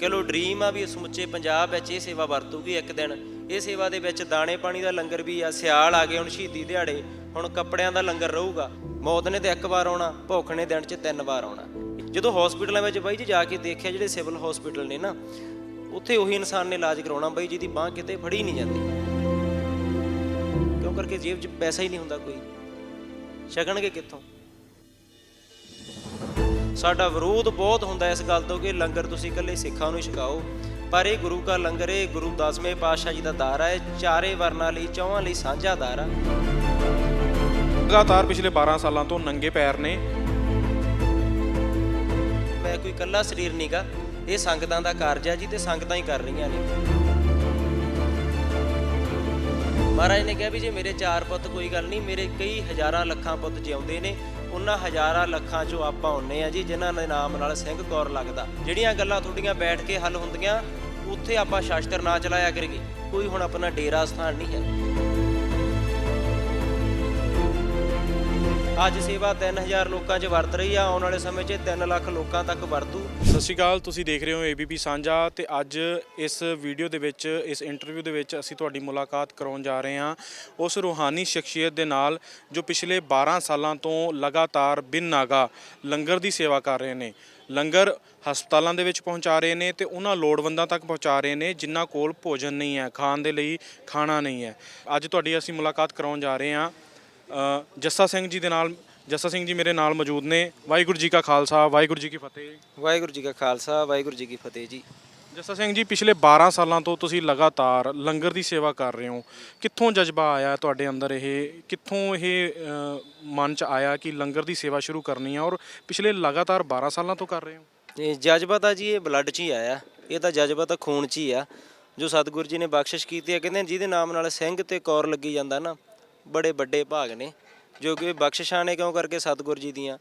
ਕਹ ਲੋ ਡ੍ਰੀਮ ਆ ਵੀ ਸਮੁੱਚੇ ਪੰਜਾਬ ਵਿੱਚ ਇਹ ਸੇਵਾ ਵਰਤੂਗੀ ਇੱਕ ਦਿਨ। ਇਹ ਸੇਵਾ ਦੇ ਵਿੱਚ ਦਾਣੇ ਪਾਣੀ ਦਾ ਲੰਗਰ ਵੀ ਆ, ਸਿਆਲ ਆ ਗਏ ਹੁਣ ਸ਼ਹੀਦੀ ਦਿਹਾੜੇ, ਹੁਣ ਕੱਪੜਿਆਂ ਦਾ ਲੰਗਰ ਰਹੂਗਾ। ਮੌਤ ਨੇ ਤੇ ਇੱਕ ਵਾਰ ਆਉਣਾ, ਭੁੱਖ ਨੇ ਦਿਨ 'ਚ ਤਿੰਨ ਵਾਰ ਆਉਣਾ। ਜਦੋਂ ਹਸਪੀਟਲਾਂ ਵਿੱਚ ਬਾਈ ਜੀ ਜਾ ਕੇ ਦੇਖਿਆ ਜਿਹੜੇ ਸਿਵਲ ਹਸਪੀਟਲ ਨੇ ਨਾ, ਉੱਥੇ ਉਹੀ ਇਨਸਾਨ ਨੇ ਇਲਾਜ ਕਰਾਉਣਾ, ਬਾਈ ਜਿਹਦੀ ਬਾਹ ਕਿਤੇ ਫੜੀ ਨਹੀਂ ਜਾਂਦੀ। ਕਿਉਂ ਕਰਕੇ ਜੇਬ 'ਚ ਪੈਸਾ ਹੀ ਨਹੀਂ ਹੁੰਦਾ ਕੋਈ? ਛਕਣਗੇ ਕਿੱਥੋਂ? ਸਾਡਾ ਵਿਰੋਧ ਬਹੁਤ ਹੁੰਦਾ ਇਸ ਗੱਲ ਤੋਂ ਕਿ ਲੰਗਰ ਤੁਸੀਂ ਇਕੱਲੇ ਸਿੱਖਾਂ ਨੂੰ ਹੀ ਛਕਾਓ। ਪਰ ਇਹ ਗੁਰੂ ਕਾ ਲੰਗਰ ਇਹ ਗੁਰੂ ਦਸਵੇਂ ਪਾਤਸ਼ਾਹ ਜੀ ਦਾ ਦਾਰਾ ਹੈ ਚਾਰੇ ਵਰਨਾਂ ਲਈ ਚੌਹਾਂ ਲਈ ਸਾਂਝਾ ਦਾਰਾ। ਲਗਾਤਾਰ ਪਿਛਲੇ 12 ਸਾਲਾਂ ਤੋਂ ਨੰਗੇ ਪੈਰ ਨੇ। ਮੈਂ ਕੋਈ ਇਕੱਲਾ ਸਰੀਰ ਨਹੀਂਗਾ ਇਹ ਸੰਗਤਾਂ ਦਾ ਕਾਰਜ ਹੈ ਜੀ ਤੇ ਸੰਗਤਾਂ ਹੀ ਕਰ ਰਹੀਆਂ ਨੇ। ਮਹਾਰਾਜ ਨੇ ਕਿਹਾ ਵੀ ਜੇ ਮੇਰੇ ਚਾਰ ਪੁੱਤ ਕੋਈ ਗੱਲ ਨਹੀਂ ਮੇਰੇ ਕਈ ਹਜ਼ਾਰਾਂ ਲੱਖਾਂ ਪੁੱਤ ਜਿਉਂਦੇ ਨੇ ਉਹਨਾਂ ਹਜ਼ਾਰਾਂ ਲੱਖਾਂ ਚੋਂ ਆਪਾਂ ਹੁੰਨੇ ਆ ਜੀ, ਜਿਨ੍ਹਾਂ ਦੇ ਨਾਮ ਨਾਲ ਸਿੰਘ ਕੌਰ ਲੱਗਦਾ। ਜਿਹੜੀਆਂ ਗੱਲਾਂ ਤੁਹਾਡੀਆਂ ਬੈਠ ਕੇ ਹੱਲ ਹੁੰਦੀਆਂ, ਉੱਥੇ ਆਪਾਂ ਸ਼ਾਸਤਰ ਨਾ ਚਲਾਇਆ ਕਰੀਏ। ਕੋਈ ਹੁਣ ਆਪਣਾ ਡੇਰਾ ਸਥਾਨ ਨਹੀਂ ਹੈ। ਅੱਜ ਸੇਵਾ 3000 ਲੋਕਾਂ 'ਚ ਵਰਤ ਰਹੀ ਆ। ਆਉਣ ਵਾਲੇ ਸਮੇਂ 'ਚ 3 ਲੱਖ ਲੋਕਾਂ ਤੱਕ ਵਰਤੂ। ਸਤਿ ਸ਼੍ਰੀ ਅਕਾਲ, ਤੁਸੀਂ ਦੇਖ ਰਹੇ ਹੋ ABP ਸਾਂਝਾ ਤੇ ਅੱਜ ਇਸ ਵੀਡੀਓ ਦੇ ਵਿੱਚ, ਇਸ ਇੰਟਰਵਿਊ ਦੇ ਵਿੱਚ ਅਸੀਂ ਤੁਹਾਡੀ ਮੁਲਾਕਾਤ ਕਰਾਉਣ ਜਾ ਰਹੇ ਹਾਂ। ਉਸ ਰੂਹਾਨੀ ਸ਼ਖਸੀਅਤ ਦੇ ਨਾਲ ਜੋ ਪਿਛਲੇ 12 ਸਾਲਾਂ ਤੋਂ ਲਗਾਤਾਰ ਬਿਨ ਨਾਗਾ ਲੰਗਰ ਦੀ ਸੇਵਾ ਕਰ ਰਹੇ ਨੇ। ਲੰਗਰ ਹਸਪਤਾਲਾਂ ਦੇ ਵਿੱਚ ਪਹੁੰਚਾ ਰਹੇ ਨੇ ਤੇ ਉਹਨਾਂ ਲੋੜਵੰਦਾਂ ਤੱਕ ਪਹੁੰਚਾ ਰਹੇ ਨੇ, ਜਿਨ੍ਹਾਂ ਕੋਲ ਭੋਜਨ ਨਹੀਂ ਹੈ, ਖਾਣ ਦੇ ਲਈ ਖਾਣਾ ਨਹੀਂ ਹੈ। ਅੱਜ ਤੁਹਾਡੀ ਅਸੀਂ ਮੁਲਾਕਾਤ ਕਰਾਉਣ ਜਾ ਰਹੇ ਹਾਂ। ਜੱਸਾ ਸਿੰਘ ਜੀ ਦੇ ਨਾਲ ਜੱਸਾ ਸਿੰਘ ਜੀ ਮੇਰੇ ਨਾਲ ਮੌਜੂਦ ਨੇ। ਵਾਹਿਗੁਰੂ ਜੀ ਕਾ ਖਾਲਸਾ ਵਾਹਿਗੁਰੂ ਜੀ ਕੀ ਫਤਿਹ। ਵਾਹਿਗੁਰੂ ਜੀ ਕਾ ਖਾਲਸਾ ਵਾਹਿਗੁਰੂ ਜੀ ਕੀ ਫਤਿਹ ਜੀ। ਜੱਸਾ ਸਿੰਘ ਜੀ ਪਿਛਲੇ 12 ਸਾਲਾਂ ਤੋਂ ਤੁਸੀਂ ਲਗਾਤਾਰ ਲੰਗਰ ਦੀ ਸੇਵਾ ਕਰ ਰਹੇ ਹੋ। ਕਿੱਥੋਂ ਜਜ਼ਬਾ ਆਇਆ ਤੁਹਾਡੇ ਅੰਦਰ ਇਹ? ਕਿੱਥੋਂ ਇਹ ਮਨ ਚ ਆਇਆ ਕਿ ਲੰਗਰ ਦੀ ਸੇਵਾ ਸ਼ੁਰੂ ਕਰਨੀ ਹੈ ਔਰ ਪਿਛਲੇ ਲਗਾਤਾਰ 12 ਸਾਲਾਂ ਤੋਂ ਕਰ ਰਹੇ ਹੋ? ਇਹ ਜਜ਼ਬਾ ਤਾਂ ਜੀ ਇਹ ਬਲੱਡ 'ਚ ਹੀ ਆਇਆ। ਇਹ ਤਾਂ ਜਜ਼ਬਾ ਤਾਂ ਖੂਨ 'ਚ ਹੀ ਆ। ਜੋ ਸਤਿਗੁਰੂ ਜੀ ਨੇ ਬਖਸ਼ਿਸ਼ ਕੀਤੀ ਹੈ ਕਹਿੰਦੇ ਜਿਹਦੇ ਨਾਮ ਨਾਲ ਸਿੰਘ ਤੇ ਕੌਰ ਲੱਗੀ ਜਾਂਦਾ ਨਾ ਬੜੇ ਵੱਡੇ ਭਾਗ ਨੇ, ਜੋ ਕਿ ਬਖਸ਼ਿਸ਼ਾਂ ਨੇ ਕਿਉਂ ਕਰਕੇ ਸਤਿਗੁਰ ਜੀ ਦੀਆਂ।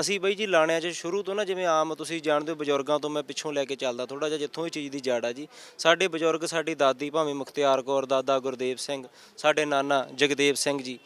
ਅਸੀਂ ਬਈ ਜੀ ਲਾਣਿਆਂ 'ਚ ਸ਼ੁਰੂ ਤੋਂ ਨਾ ਜਿਵੇਂ ਆਮ ਤੁਸੀਂ ਜਾਣਦੇ ਹੋ ਬਜ਼ੁਰਗਾਂ ਤੋਂ ਮੈਂ ਪਿੱਛੋਂ ਲੈ ਕੇ ਚੱਲਦਾ ਥੋੜਾ ਜਿਹਾ ਜਿੱਥੋਂ ਹੀ ਚੀਜ਼ ਦੀ ਜੜ ਆ ਜੀ। ਸਾਡੇ ਬਜ਼ੁਰਗ, ਸਾਡੀ ਦਾਦੀ ਭਾਵੇਂ ਮੁਖਤਿਆਰ ਕੌਰ, ਦਾਦਾ ਗੁਰਦੇਵ ਸਿੰਘ, ਸਾਡੇ ਨਾਨਾ ਜਗਦੇਵ ਸਿੰਘ ਜੀ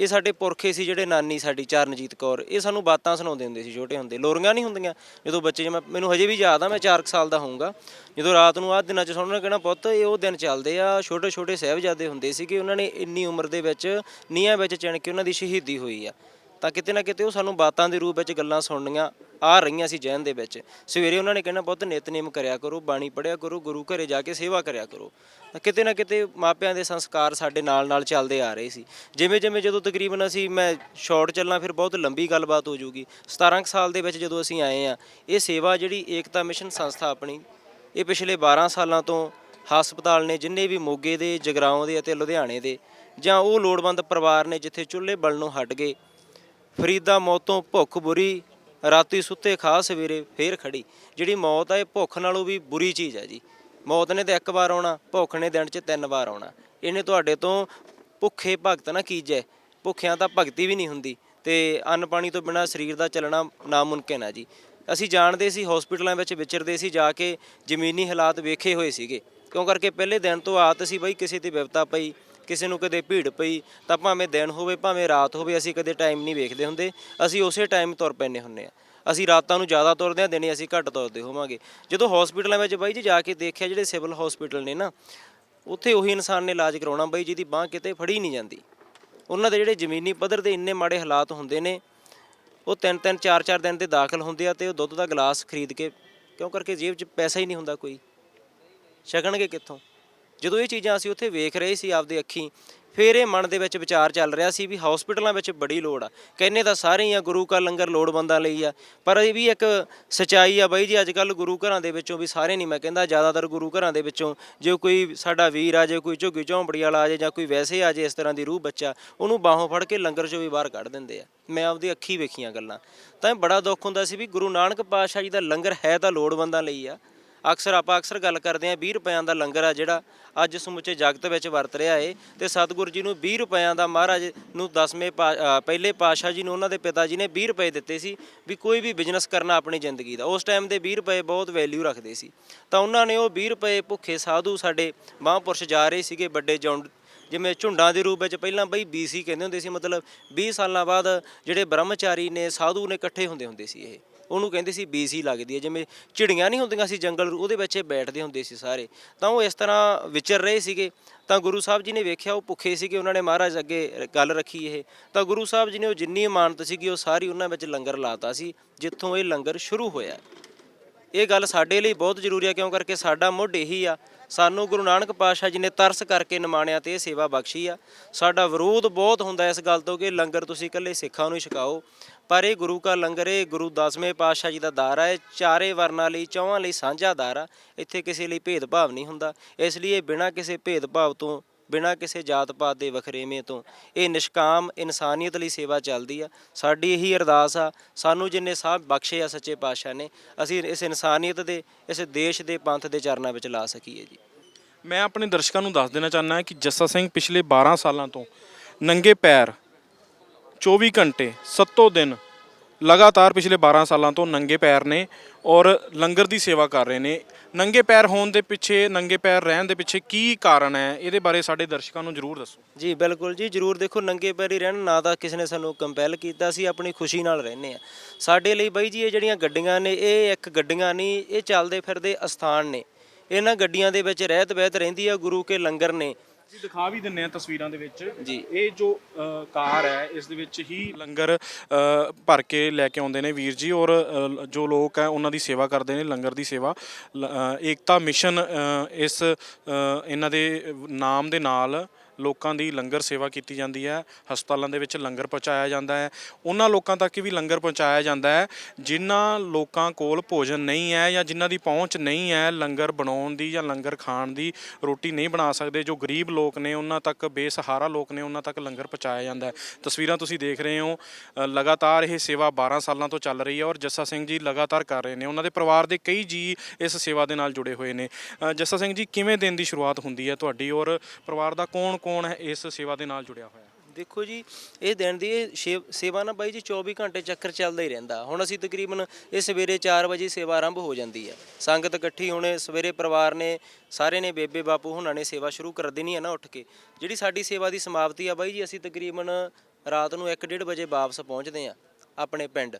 ਇਹ ਸਾਡੇ ਪੁਰਖੇ ਸੀ ਜਿਹੜੇ ਨਾਨੀ ਸਾਡੀ ਚਰਨਜੀਤ ਕੌਰ, ਇਹ ਸਾਨੂੰ ਬਾਤਾਂ ਸੁਣਾਉਂਦੇ ਹੁੰਦੇ ਸੀ ਛੋਟੇ ਹੁੰਦੇ। ਲੋਰੀਆਂ ਨਹੀਂ ਹੁੰਦੀਆਂ। ਜਦੋਂ ਬੱਚੇ ਜਿਵੇਂ ਮੈਨੂੰ ਹਜੇ ਵੀ ਯਾਦ ਆ, ਮੈਂ 4 ਸਾਲ ਦਾ ਹੋਊਂਗਾ। ਜਦੋਂ ਰਾਤ ਨੂੰ ਆਹ ਦਿਨਾਂ 'ਚ ਸੁਣਨਾ ਕਹਿਣਾ ਪੁੱਤ, ਇਹ ਉਹ ਦਿਨ ਚੱਲਦੇ ਆ। ਛੋਟੇ ਛੋਟੇ ਸਾਹਿਬਜ਼ਾਦੇ ਹੁੰਦੇ ਸੀ ਕਿ ਉਹਨਾਂ ਨੇ ਇੰਨੀ ਉਮਰ ਦੇ ਵਿੱਚ ਨੀਹਾਂ ਵਿੱਚ ਚਿਣ ਕੇ ਉਹਨਾਂ ਦੀ ਸ਼ਹੀਦੀ ਹੋਈ ਆ। ਤਾਂ ਕਿਤੇ ਨਾ ਕਿਤੇ ਉਹ ਸਾਨੂੰ ਬਾਤਾਂ ਦੇ ਰੂਪ ਵਿੱਚ ਗੱਲਾਂ ਸੁਣਨੀਆਂ ਆ ਰਹੀਆਂ ਸੀ ਜੈਨ ਦੇ ਵਿੱਚ। ਸਵੇਰੇ ਉਹਨਾਂ ਨੇ ਕਹਿਣਾ, ਪੁੱਤ ਨਿਤਨੇਮ ਕਰਿਆ ਕਰੋ, ਬਾਣੀ ਪੜਿਆ ਕਰੋ, ਗੁਰੂ ਘਰੇ ਜਾ ਕੇ ਸੇਵਾ ਕਰਿਆ ਕਰੋ। ਤਾਂ ਕਿਤੇ ਨਾ ਕਿਤੇ ਮਾਪਿਆਂ ਦੇ ਸੰਸਕਾਰ ਸਾਡੇ ਨਾਲ ਨਾਲ ਚੱਲਦੇ ਆ ਰਹੇ ਸੀ। ਜਿਵੇਂ ਜਿਵੇਂ ਜਦੋਂ ਤਕਰੀਬਨ ਅਸੀਂ, ਮੈਂ ਸ਼ਾਰਟ ਚੱਲਾਂ ਫਿਰ ਬਹੁਤ ਲੰਬੀ ਗੱਲਬਾਤ ਹੋ ਜੂਗੀ। 17 ਕੁ ਸਾਲ ਦੇ ਵਿੱਚ ਜਦੋਂ ਅਸੀਂ ਆਏ ਆ ਇਹ ਸੇਵਾ ਜਿਹੜੀ ਏਕਤਾ ਮਿਸ਼ਨ ਸੰਸਥਾ ਆਪਣੀ, ਇਹ ਪਿਛਲੇ 12 ਸਾਲਾਂ ਤੋਂ ਹਸਪਤਾਲ ਨੇ, ਜਿੰਨੇ ਵੀ ਮੋਗੇ ਦੇ, ਜਗਰਾਉਂ ਦੇ ਅਤੇ ਲੁਧਿਆਣੇ ਦੇ, ਜਾਂ ਉਹ ਲੋੜਵੰਦ ਪਰਿਵਾਰ ਨੇ ਜਿੱਥੇ ਚੁੱਲ੍ਹੇ ਬਲਣੋਂ ਹਟ ਗਏ ਫਰੀਦਾ ਮੌਤੋਂ ਭੁੱਖ ਬੁਰੀ, ਰਾਤੀ ਸੁੱਤੇ ਖਾ ਸਵੇਰੇ ਫੇਰ ਖੜੀ। ਜਿਹੜੀ ਮੌਤ ਆ, ਇਹ ਭੁੱਖ ਨਾਲੋਂ ਵੀ ਬੁਰੀ ਚੀਜ਼ ਹੈ ਜੀ। ਮੌਤ ਨੇ ਤਾਂ ਇੱਕ ਵਾਰ ਆਉਣਾ, ਭੁੱਖ ਨੇ ਦਿਨ 'ਚ ਤਿੰਨ ਵਾਰ ਆਉਣਾ। ਇਹਨੇ ਤੁਹਾਡੇ ਤੋਂ ਭੁੱਖੇ ਭਗਤ ਨਾ ਕੀਜੈ ਭੁੱਖਿਆਂ ਤਾਂ ਭਗਤੀ ਵੀ ਨਹੀਂ ਹੁੰਦੀ ਤੇ ਅੰਨ ਪਾਣੀ ਤੋਂ ਬਿਨਾ ਸਰੀਰ ਦਾ ਚੱਲਣਾ ਨਾਮੁਮਕਿਨ ਹੈ ਜੀ। ਅਸੀਂ ਜਾਣਦੇ ਸੀ ਹਸਪੀਟਲਾਂ ਵਿੱਚ ਵਿਚਰਦੇ ਸੀ, ਜਾ ਕੇ ਜ਼ਮੀਨੀ ਹਾਲਾਤ ਵੇਖੇ ਹੋਏ ਸੀਗੇ। ਕਿਉਂ ਕਰਕੇ ਪਹਿਲੇ ਦਿਨ ਤੋਂ ਆਤ ਸੀ ਬਈ ਕਿਸੇ ਤੇ ਵਿਵਤਾ ਪਈ ਕਿਸੇ ਨੂੰ ਕਦੇ ਭੀੜ ਪਈ, ਤਾਂ ਭਾਵੇਂ ਦਿਨ ਹੋਵੇ, ਭਾਵੇਂ ਰਾਤ ਹੋਵੇ, ਅਸੀਂ ਕਦੇ ਟਾਈਮ ਨਹੀਂ ਵੇਖਦੇ ਹੁੰਦੇ। ਅਸੀਂ ਉਸੇ ਟਾਈਮ ਤੁਰ ਪੈਂਦੇ ਹੁੰਨੇ ਆ ਅਸੀਂ ਰਾਤਾਂ ਨੂੰ ਜ਼ਿਆਦਾ ਤੁਰਦੇ ਆ ਦਿਨੇ ਅਸੀਂ ਘੱਟ ਤੁਰਦੇ ਹੋਵਾਂਗੇ। ਜਦੋਂ ਹਸਪੀਟਲਾਂ ਵਿੱਚ ਬਾਈ ਜੀ ਜਾ ਕੇ ਦੇਖਿਆ, ਜਿਹੜੇ ਸਿਵਲ ਹਸਪੀਟਲ ਨੇ ਨਾ, ਉੱਥੇ ਉਹੀ ਇਨਸਾਨ ਨੇ ਇਲਾਜ ਕਰਾਉਣਾ, ਬਾਈ ਜਿਹਦੀ ਬਾਹ ਕਿਤੇ ਫੜੀ ਨਹੀਂ ਜਾਂਦੀ। ਉਹਨਾਂ ਦੇ ਜਿਹੜੇ ਜ਼ਮੀਨੀ ਪੱਧਰ ਦੇ ਇੰਨੇ ਮਾੜੇ ਹਾਲਾਤ ਹੁੰਦੇ ਨੇ, ਉਹ ਤਿੰਨ ਤਿੰਨ, ਚਾਰ ਚਾਰ ਦਿਨ ਦੇ ਦਾਖਲ ਹੁੰਦੇ ਆ ਤੇ ਉਹ ਦੁੱਧ ਦਾ ਗਲਾਸ ਖਰੀਦ ਕੇ, ਕਿਉਂ ਕਰਕੇ ਜੇਬ 'ਚ ਪੈਸਾ ਹੀ ਨਹੀਂ ਹੁੰਦਾ ਕੋਈ? ਛਕਣਗੇ ਕਿੱਥੋਂ? ਜਦੋਂ ਇਹ ਚੀਜ਼ਾਂ ਅਸੀਂ ਉੱਥੇ ਵੇਖ ਰਹੇ ਸੀ ਆਪਦੇ ਅੱਖੀਂ, ਫਿਰ ਇਹ ਮਨ ਦੇ ਵਿੱਚ ਵਿਚਾਰ ਚੱਲ ਰਿਹਾ ਸੀ ਵੀ ਹਸਪੀਟਲਾਂ ਵਿੱਚ ਬੜੀ ਲੋੜ ਆ। ਕਹਿੰਨੇ ਤਾਂ ਸਾਰੇ ਹੀ ਆ ਗੁਰੂ ਕਾ ਲੰਗਰ ਲੋੜਵੰਦਾਂ ਲਈ ਆ। ਪਰ ਇਹ ਵੀ ਇੱਕ ਸਚਾਈ ਆ ਬਾਈ ਜੀ, ਅੱਜ ਕੱਲ ਗੁਰੂ ਘਰਾਂ ਦੇ ਵਿੱਚੋਂ ਵੀ ਸਾਰੇ ਨਹੀਂ, ਮੈਂ ਕਹਿੰਦਾ ਜ਼ਿਆਦਾਤਰ ਗੁਰੂ ਘਰਾਂ ਦੇ ਵਿੱਚੋਂ ਜੇ ਕੋਈ ਸਾਡਾ ਵੀਰ ਆ, ਜੇ ਕੋਈ ਝੁੱਗੀ ਝੌਂਪੜੀ ਵਾਲਾ ਆ ਜੇ ਜਾਂ ਕੋਈ ਵੈਸੇ ਆ ਜੇ ਇਸ ਤਰ੍ਹਾਂ ਦੀ ਰੂਹ ਬੱਚਾ, ਉਹਨੂੰ ਬਾਹੋਂ ਫੜ ਕੇ ਲੰਗਰ ਚੋਂ ਵੀ ਬਾਹਰ ਕੱਢ ਦਿੰਦੇ ਆ। ਮੈਂ ਆਪਦੀ ਅੱਖੀ ਵੇਖੀਆਂ ਗੱਲਾਂ। ਤਾਂ ਇਹ ਬੜਾ ਦੁੱਖ ਹੁੰਦਾ ਸੀ ਵੀ ਗੁਰੂ ਨਾਨਕ ਪਾਤਸ਼ਾਹ ਜੀ ਦਾ ਲੰਗਰ ਹੈ ਤਾਂ ਲੋੜਵੰਦਾਂ ਲਈ ਆ। ਅਕਸਰ ਆਪਾਂ ਅਕਸਰ ਗੱਲ ਕਰਦੇ ਹਾਂ 20 ਰੁਪਿਆਂ ਦਾ ਲੰਗਰ ਆ ਜਿਹੜਾ ਅੱਜ ਸਮੁੱਚੇ ਜਗਤ ਵਿੱਚ ਵਰਤ ਰਿਹਾ ਏ ਤੇ ਸਤਿਗੁਰੂ ਜੀ ਨੂੰ 20 ਰੁਪਿਆਂ ਦਾ ਮਹਾਰਾਜ ਨੂੰ 10ਵੇਂ ਪਾ- ਪਹਿਲੇ ਪਾਤਸ਼ਾਹ ਜੀ ਨੂੰ ਉਹਨਾਂ ਦੇ ਪਿਤਾ ਜੀ ਨੇ 20 ਰੁਪਏ ਦਿੱਤੇ ਸੀ ਵੀ ਕੋਈ ਵੀ ਬਿਜ਼ਨਸ ਕਰਨਾ ਆਪਣੀ ਜ਼ਿੰਦਗੀ ਦਾ। ਉਸ ਟਾਈਮ ਦੇ 20 ਰੁਪਏ ਬਹੁਤ ਵੈਲਿਊ ਰੱਖਦੇ ਸੀ। ਤਾਂ ਉਹਨਾਂ ਨੇ ਉਹ 20 ਰੁਪਏ ਭੁੱਖੇ ਸਾਧੂ ਸਾਡੇ ਮਹਾਂਪੁਰਸ਼ ਜਾ ਰਹੇ ਸੀਗੇ ਵੱਡੇ ਜੌਂਡ, ਜਿਵੇਂ ਝੁੰਡਾਂ ਦੇ ਰੂਪ ਵਿੱਚ ਪਹਿਲਾਂ ਬਈ BC ਕਹਿੰਦੇ ਹੁੰਦੇ ਸੀ, ਮਤਲਬ 20 ਸਾਲਾਂ ਬਾਅਦ ਜਿਹੜੇ ਬ੍ਰਹਮਚਾਰੀ ਨੇ, ਸਾਧੂ ਨੇ ਇਕੱਠੇ ਹੁੰਦੇ ਹੁੰਦੇ ਸੀ ਇਹ। ਉਹਨੂੰ ਕਹਿੰਦੇ ਸੀ ਬੀਸੀ ਲੱਗਦੀ ਹੈ, ਜਿਵੇਂ ਚਿੜੀਆਂ ਨਹੀਂ ਹੁੰਦੀਆਂ ਸੀ ਜੰਗਲ, ਉਹਦੇ ਵਿੱਚ ਇਹ ਬੈਠਦੇ ਹੁੰਦੇ ਸੀ ਸਾਰੇ। ਤਾਂ ਉਹ ਇਸ ਤਰ੍ਹਾਂ ਵਿਚਰ ਰਹੇ ਸੀਗੇ। ਤਾਂ ਗੁਰੂ ਸਾਹਿਬ ਜੀ ਨੇ ਵੇਖਿਆ, ਉਹ ਭੁੱਖੇ ਸੀਗੇ, ਉਹਨਾਂ ਨੇ ਮਹਾਰਾਜ ਅੱਗੇ ਗੱਲ ਰੱਖੀ ਇਹ। ਤਾਂ ਗੁਰੂ ਸਾਹਿਬ ਜੀ ਨੇ ਉਹ ਜਿੰਨੀ ਇਮਾਨਤ ਸੀਗੀ, ਉਹ ਸਾਰੀ ਉਹਨਾਂ ਵਿੱਚ ਲੰਗਰ ਲਾਤਾ ਸੀ, ਜਿੱਥੋਂ ਇਹ ਲੰਗਰ ਸ਼ੁਰੂ ਹੋਇਆ। ਇਹ ਗੱਲ ਸਾਡੇ ਲਈ ਬਹੁਤ ਜ਼ਰੂਰੀ ਹੈ, ਕਿਉਂ ਕਰਕੇ ਸਾਡਾ ਮੁੱਢ ਇਹੀ ਆ। ਸਾਨੂੰ ਗੁਰੂ ਨਾਨਕ ਪਾਤਸ਼ਾਹ ਜੀ ਨੇ ਤਰਸ ਕਰਕੇ ਨਿਮਾਣਿਆ ਤੇ ਇਹ ਸੇਵਾ ਬਖਸ਼ੀ ਆ। ਸਾਡਾ ਵਿਰੋਧ ਬਹੁਤ ਹੁੰਦਾ ਇਸ ਗੱਲ ਤੋਂ ਕਿ ਲੰਗਰ ਤੁਸੀਂ ਇਕੱਲੇ ਸਿੱਖਾਂ ਨੂੰ ਹੀ ਛਕਾਓ। ਪਰ ਇਹ ਗੁਰੂ ਕਾ ਲੰਗਰ, ਇਹ ਗੁਰੂ ਦਸਵੇਂ ਪਾਤਸ਼ਾਹ ਜੀ ਦਾ ਦਾਰ ਹੈ ਇਹ ਚਾਰੇ ਵਰਨਾਂ ਲਈ ਚੌਹਾਂ ਲਈ ਸਾਂਝਾ ਦਾਰ ਆ। ਇੱਥੇ ਕਿਸੇ ਲਈ ਭੇਦਭਾਵ ਨਹੀਂ ਹੁੰਦਾ। ਇਸ ਲਈ ਇਹ ਬਿਨਾਂ ਕਿਸੇ ਭੇਦਭਾਵ ਤੋਂ, ਬਿਨਾਂ ਕਿਸੇ ਜਾਤ ਪਾਤ ਦੇ ਵਖਰੇਵੇਂ ਤੋਂ ਇਹ ਨਿਸ਼ਕਾਮ ਇਨਸਾਨੀਅਤ ਲਈ ਸੇਵਾ ਚੱਲਦੀ ਆ। ਸਾਡੀ ਇਹੀ ਅਰਦਾਸ ਆ, ਸਾਨੂੰ ਜਿੰਨੇ ਸਾਹਿਬ ਬਖਸ਼ੇ ਆ ਸੱਚੇ ਪਾਤਸ਼ਾਹ ਨੇ, ਅਸੀਂ ਇਸ ਇਨਸਾਨੀਅਤ ਦੇ, ਇਸ ਦੇਸ਼ ਦੇ ਪੰਥ ਦੇ ਚਰਨਾਂ ਵਿੱਚ ਲਾ ਸਕੀਏ ਜੀ। ਮੈਂ ਆਪਣੇ ਦਰਸ਼ਕਾਂ ਨੂੰ ਦੱਸ ਦੇਣਾ ਚਾਹੁੰਦਾ ਕਿ ਜੱਸਾ ਸਿੰਘ ਪਿਛਲੇ 12 ਸਾਲਾਂ ਤੋਂ ਨੰਗੇ ਪੈਰ 24 ਘੰਟੇ, ਸੱਤੋਂ ਦਿਨ ਲਗਾਤਾਰ ਪਿਛਲੇ 12 ਸਾਲਾਂ ਤੋਂ ਨੰਗੇ ਪੈਰ ਨੇ ਔਰ ਲੰਗਰ ਦੀ ਸੇਵਾ ਕਰ ਰਹੇ ਨੇ। ਨੰਗੇ ਪੈਰ ਹੋਣ ਦੇ ਪਿੱਛੇ, ਨੰਗੇ ਪੈਰ ਰਹਿਣ ਦੇ ਪਿੱਛੇ ਕੀ ਕਾਰਨ ਹੈ? ਇਹਦੇ ਬਾਰੇ ਸਾਡੇ ਦਰਸ਼ਕਾਂ ਨੂੰ ਜ਼ਰੂਰ ਦੱਸੋ। ਜੀ, ਬਿਲਕੁਲ ਜੀ, ਜਰੂਰ ਦੇਖੋ, ਨੰਗੇ ਪੈਰੀ ਰਹਿਣ ਨਾ ਤਾਂ ਕਿਸੇ ਨੇ ਸਾਨੂੰ ਕੰਪੈਲ ਕੀਤਾ ਸੀ, ਆਪਣੀ ਖੁਸ਼ੀ ਨਾਲ ਰਹਿੰਦੇ ਆ ਸਾਡੇ ਲਈ ਬਾਈ ਜੀ, ਇਹ ਜਿਹੜੀਆਂ ਗੱਡੀਆਂ ਨੇ, ਇਹ ਇੱਕ ਗੱਡੀਆਂ ਨਹੀਂ, ਇਹ ਚੱਲਦੇ ਫਿਰਦੇ ਅਸਥਾਨ ਨੇ। ਇਹਨਾਂ ਗੱਡੀਆਂ ਦੇ ਵਿੱਚ ਰਹਿਤ ਬਹਿਤ ਰਹਿੰਦੀ ਆ, ਗੁਰੂ ਕੇ ਲੰਗਰ ਨੇ। ਅਸੀਂ ਦਿਖਾ ਵੀ ਦਿੰਨੇ ਆ ਤਸਵੀਰਾਂ ਦੇ ਵਿੱਚ ਜੀ। ਇਹ ਜੋ ਅ, ਕਾਰ ਹੈ ਇਸ ਦੇ ਵਿੱਚ ਹੀ ਲੰਗਰ ਅ, ਭਰ ਕੇ ਲੈ ਕੇ ਆਉਂਦੇ ਨੇ ਵੀਰ ਜੀ ਔਰ ਅ, ਜੋ ਲੋਕ ਹੈ ਉਹਨਾਂ ਦੀ ਸੇਵਾ ਕਰਦੇ ਨੇ ਲੰਗਰ ਦੀ ਸੇਵਾ ਲ- ਅ, ਏਕਤਾ ਮਿਸ਼ਨ ਅ, ਇਸ ਅ, ਇਹਨਾਂ ਦੇ ਨਾਮ ਦੇ ਨਾਲ ਲੋਕਾਂ ਦੀ ਲੰਗਰ ਸੇਵਾ ਕੀਤੀ ਜਾਂਦੀ ਹੈ, ਹਸਪਤਾਲਾਂ ਦੇ ਵਿੱਚ ਲੰਗਰ ਪਹੁੰਚਾਇਆ ਜਾਂਦਾ ਹੈ। ਉਹਨਾਂ ਲੋਕਾਂ ਤੱਕ ਵੀ ਲੰਗਰ ਪਹੁੰਚਾਇਆ ਜਾਂਦਾ ਹੈ, ਜਿਨ੍ਹਾਂ ਲੋਕਾਂ ਕੋਲ ਭੋਜਨ ਨਹੀਂ ਹੈ ਜਾਂ ਜਿਨ੍ਹਾਂ ਦੀ ਪਹੁੰਚ ਨਹੀਂ ਹੈ, ਲੰਗਰ ਬਣਾਉਣ ਦੀ ਜਾਂ ਲੰਗਰ ਖਾਣ ਦੀ ਰੋਟੀ ਨਹੀਂ ਬਣਾ ਸਕਦੇ, ਜੋ ਗਰੀਬ ਲੋਕ ਨੇ, ਉਹਨਾਂ ਤੱਕ, ਬੇਸਹਾਰਾ ਲੋਕ ਨੇ, ਉਹਨਾਂ ਤੱਕ ਲੰਗਰ ਪਹੁੰਚਾਇਆ ਜਾਂਦਾ ਹੈ। ਤਸਵੀਰਾਂ ਤੁਸੀਂ ਦੇਖ ਰਹੇ ਹੋ ਲਗਾਤਾਰ ਇਹ ਸੇਵਾ 12 ਸਾਲਾਂ ਤੋਂ ਚੱਲ ਰਹੀ ਹੈ ਔਰ ਜੱਸਾ ਸਿੰਘ ਜੀ ਲਗਾਤਾਰ ਕਰ ਰਹੇ ਨੇ। ਉਹਨਾਂ ਦੇ ਪਰਿਵਾਰ ਦੇ ਕਈ ਜੀ ਇਸ ਸੇਵਾ ਦੇ ਨਾਲ ਜੁੜੇ ਹੋਏ ਨੇ। ਜੱਸਾ ਸਿੰਘ ਜੀ, ਕਿਵੇਂ ਦਿਨ ਦੀ ਸ਼ੁਰੂਆਤ ਹੁੰਦੀ ਹੈ ਤੁਹਾਡੀ ਔਰ ਪਰਿਵਾਰ ਦਾ ਕੌਣ ਕੌਣ ਹੈ ਇਸ ਸੇਵਾ ਦੇ ਨਾਲ ਜੁੜਿਆ ਹੋਇਆ ਦੇਖੋ ਜੀ, ਇਹ ਦਿਨ ਦੀ ਇਹ ਸ਼ੇ- ਸੇਵਾ ਨਾ ਬਾਈ ਜੀ 24 ਘੰਟੇ ਚੱਕਰ ਚੱਲਦਾ ਹੀ ਰਹਿੰਦਾ। ਹੁਣ ਅਸੀਂ ਤਕਰੀਬਨ ਇਹ ਸਵੇਰੇ 4 ਵਜੇ ਸੇਵਾ ਆਰੰਭ ਹੋ ਜਾਂਦੀ ਹੈ। ਸੰਗਤ ਇਕੱਠੀ ਹੋਣੇ ਸਵੇਰੇ ਪਰਿਵਾਰ ਨੇ, ਸਾਰੇ ਨੇ ਬੇਬੇ ਬਾਪੂ ਹੁਣਾਂ ਨੇ ਸੇਵਾ ਸ਼ੁਰੂ ਕਰ ਦੇਣੀ ਹੈ ਨਾ ਉੱਠ ਕੇ। ਜਿਹੜੀ ਸਾਡੀ ਸੇਵਾ ਦੀ ਸਮਾਪਤੀ ਆ ਬਾਈ ਜੀ, ਅਸੀਂ ਤਕਰੀਬਨ ਰਾਤ ਨੂੰ 1:30 ਵਜੇ ਵਾਪਸ ਪਹੁੰਚਦੇ ਆ ਆਪਣੇ ਪਿੰਡ।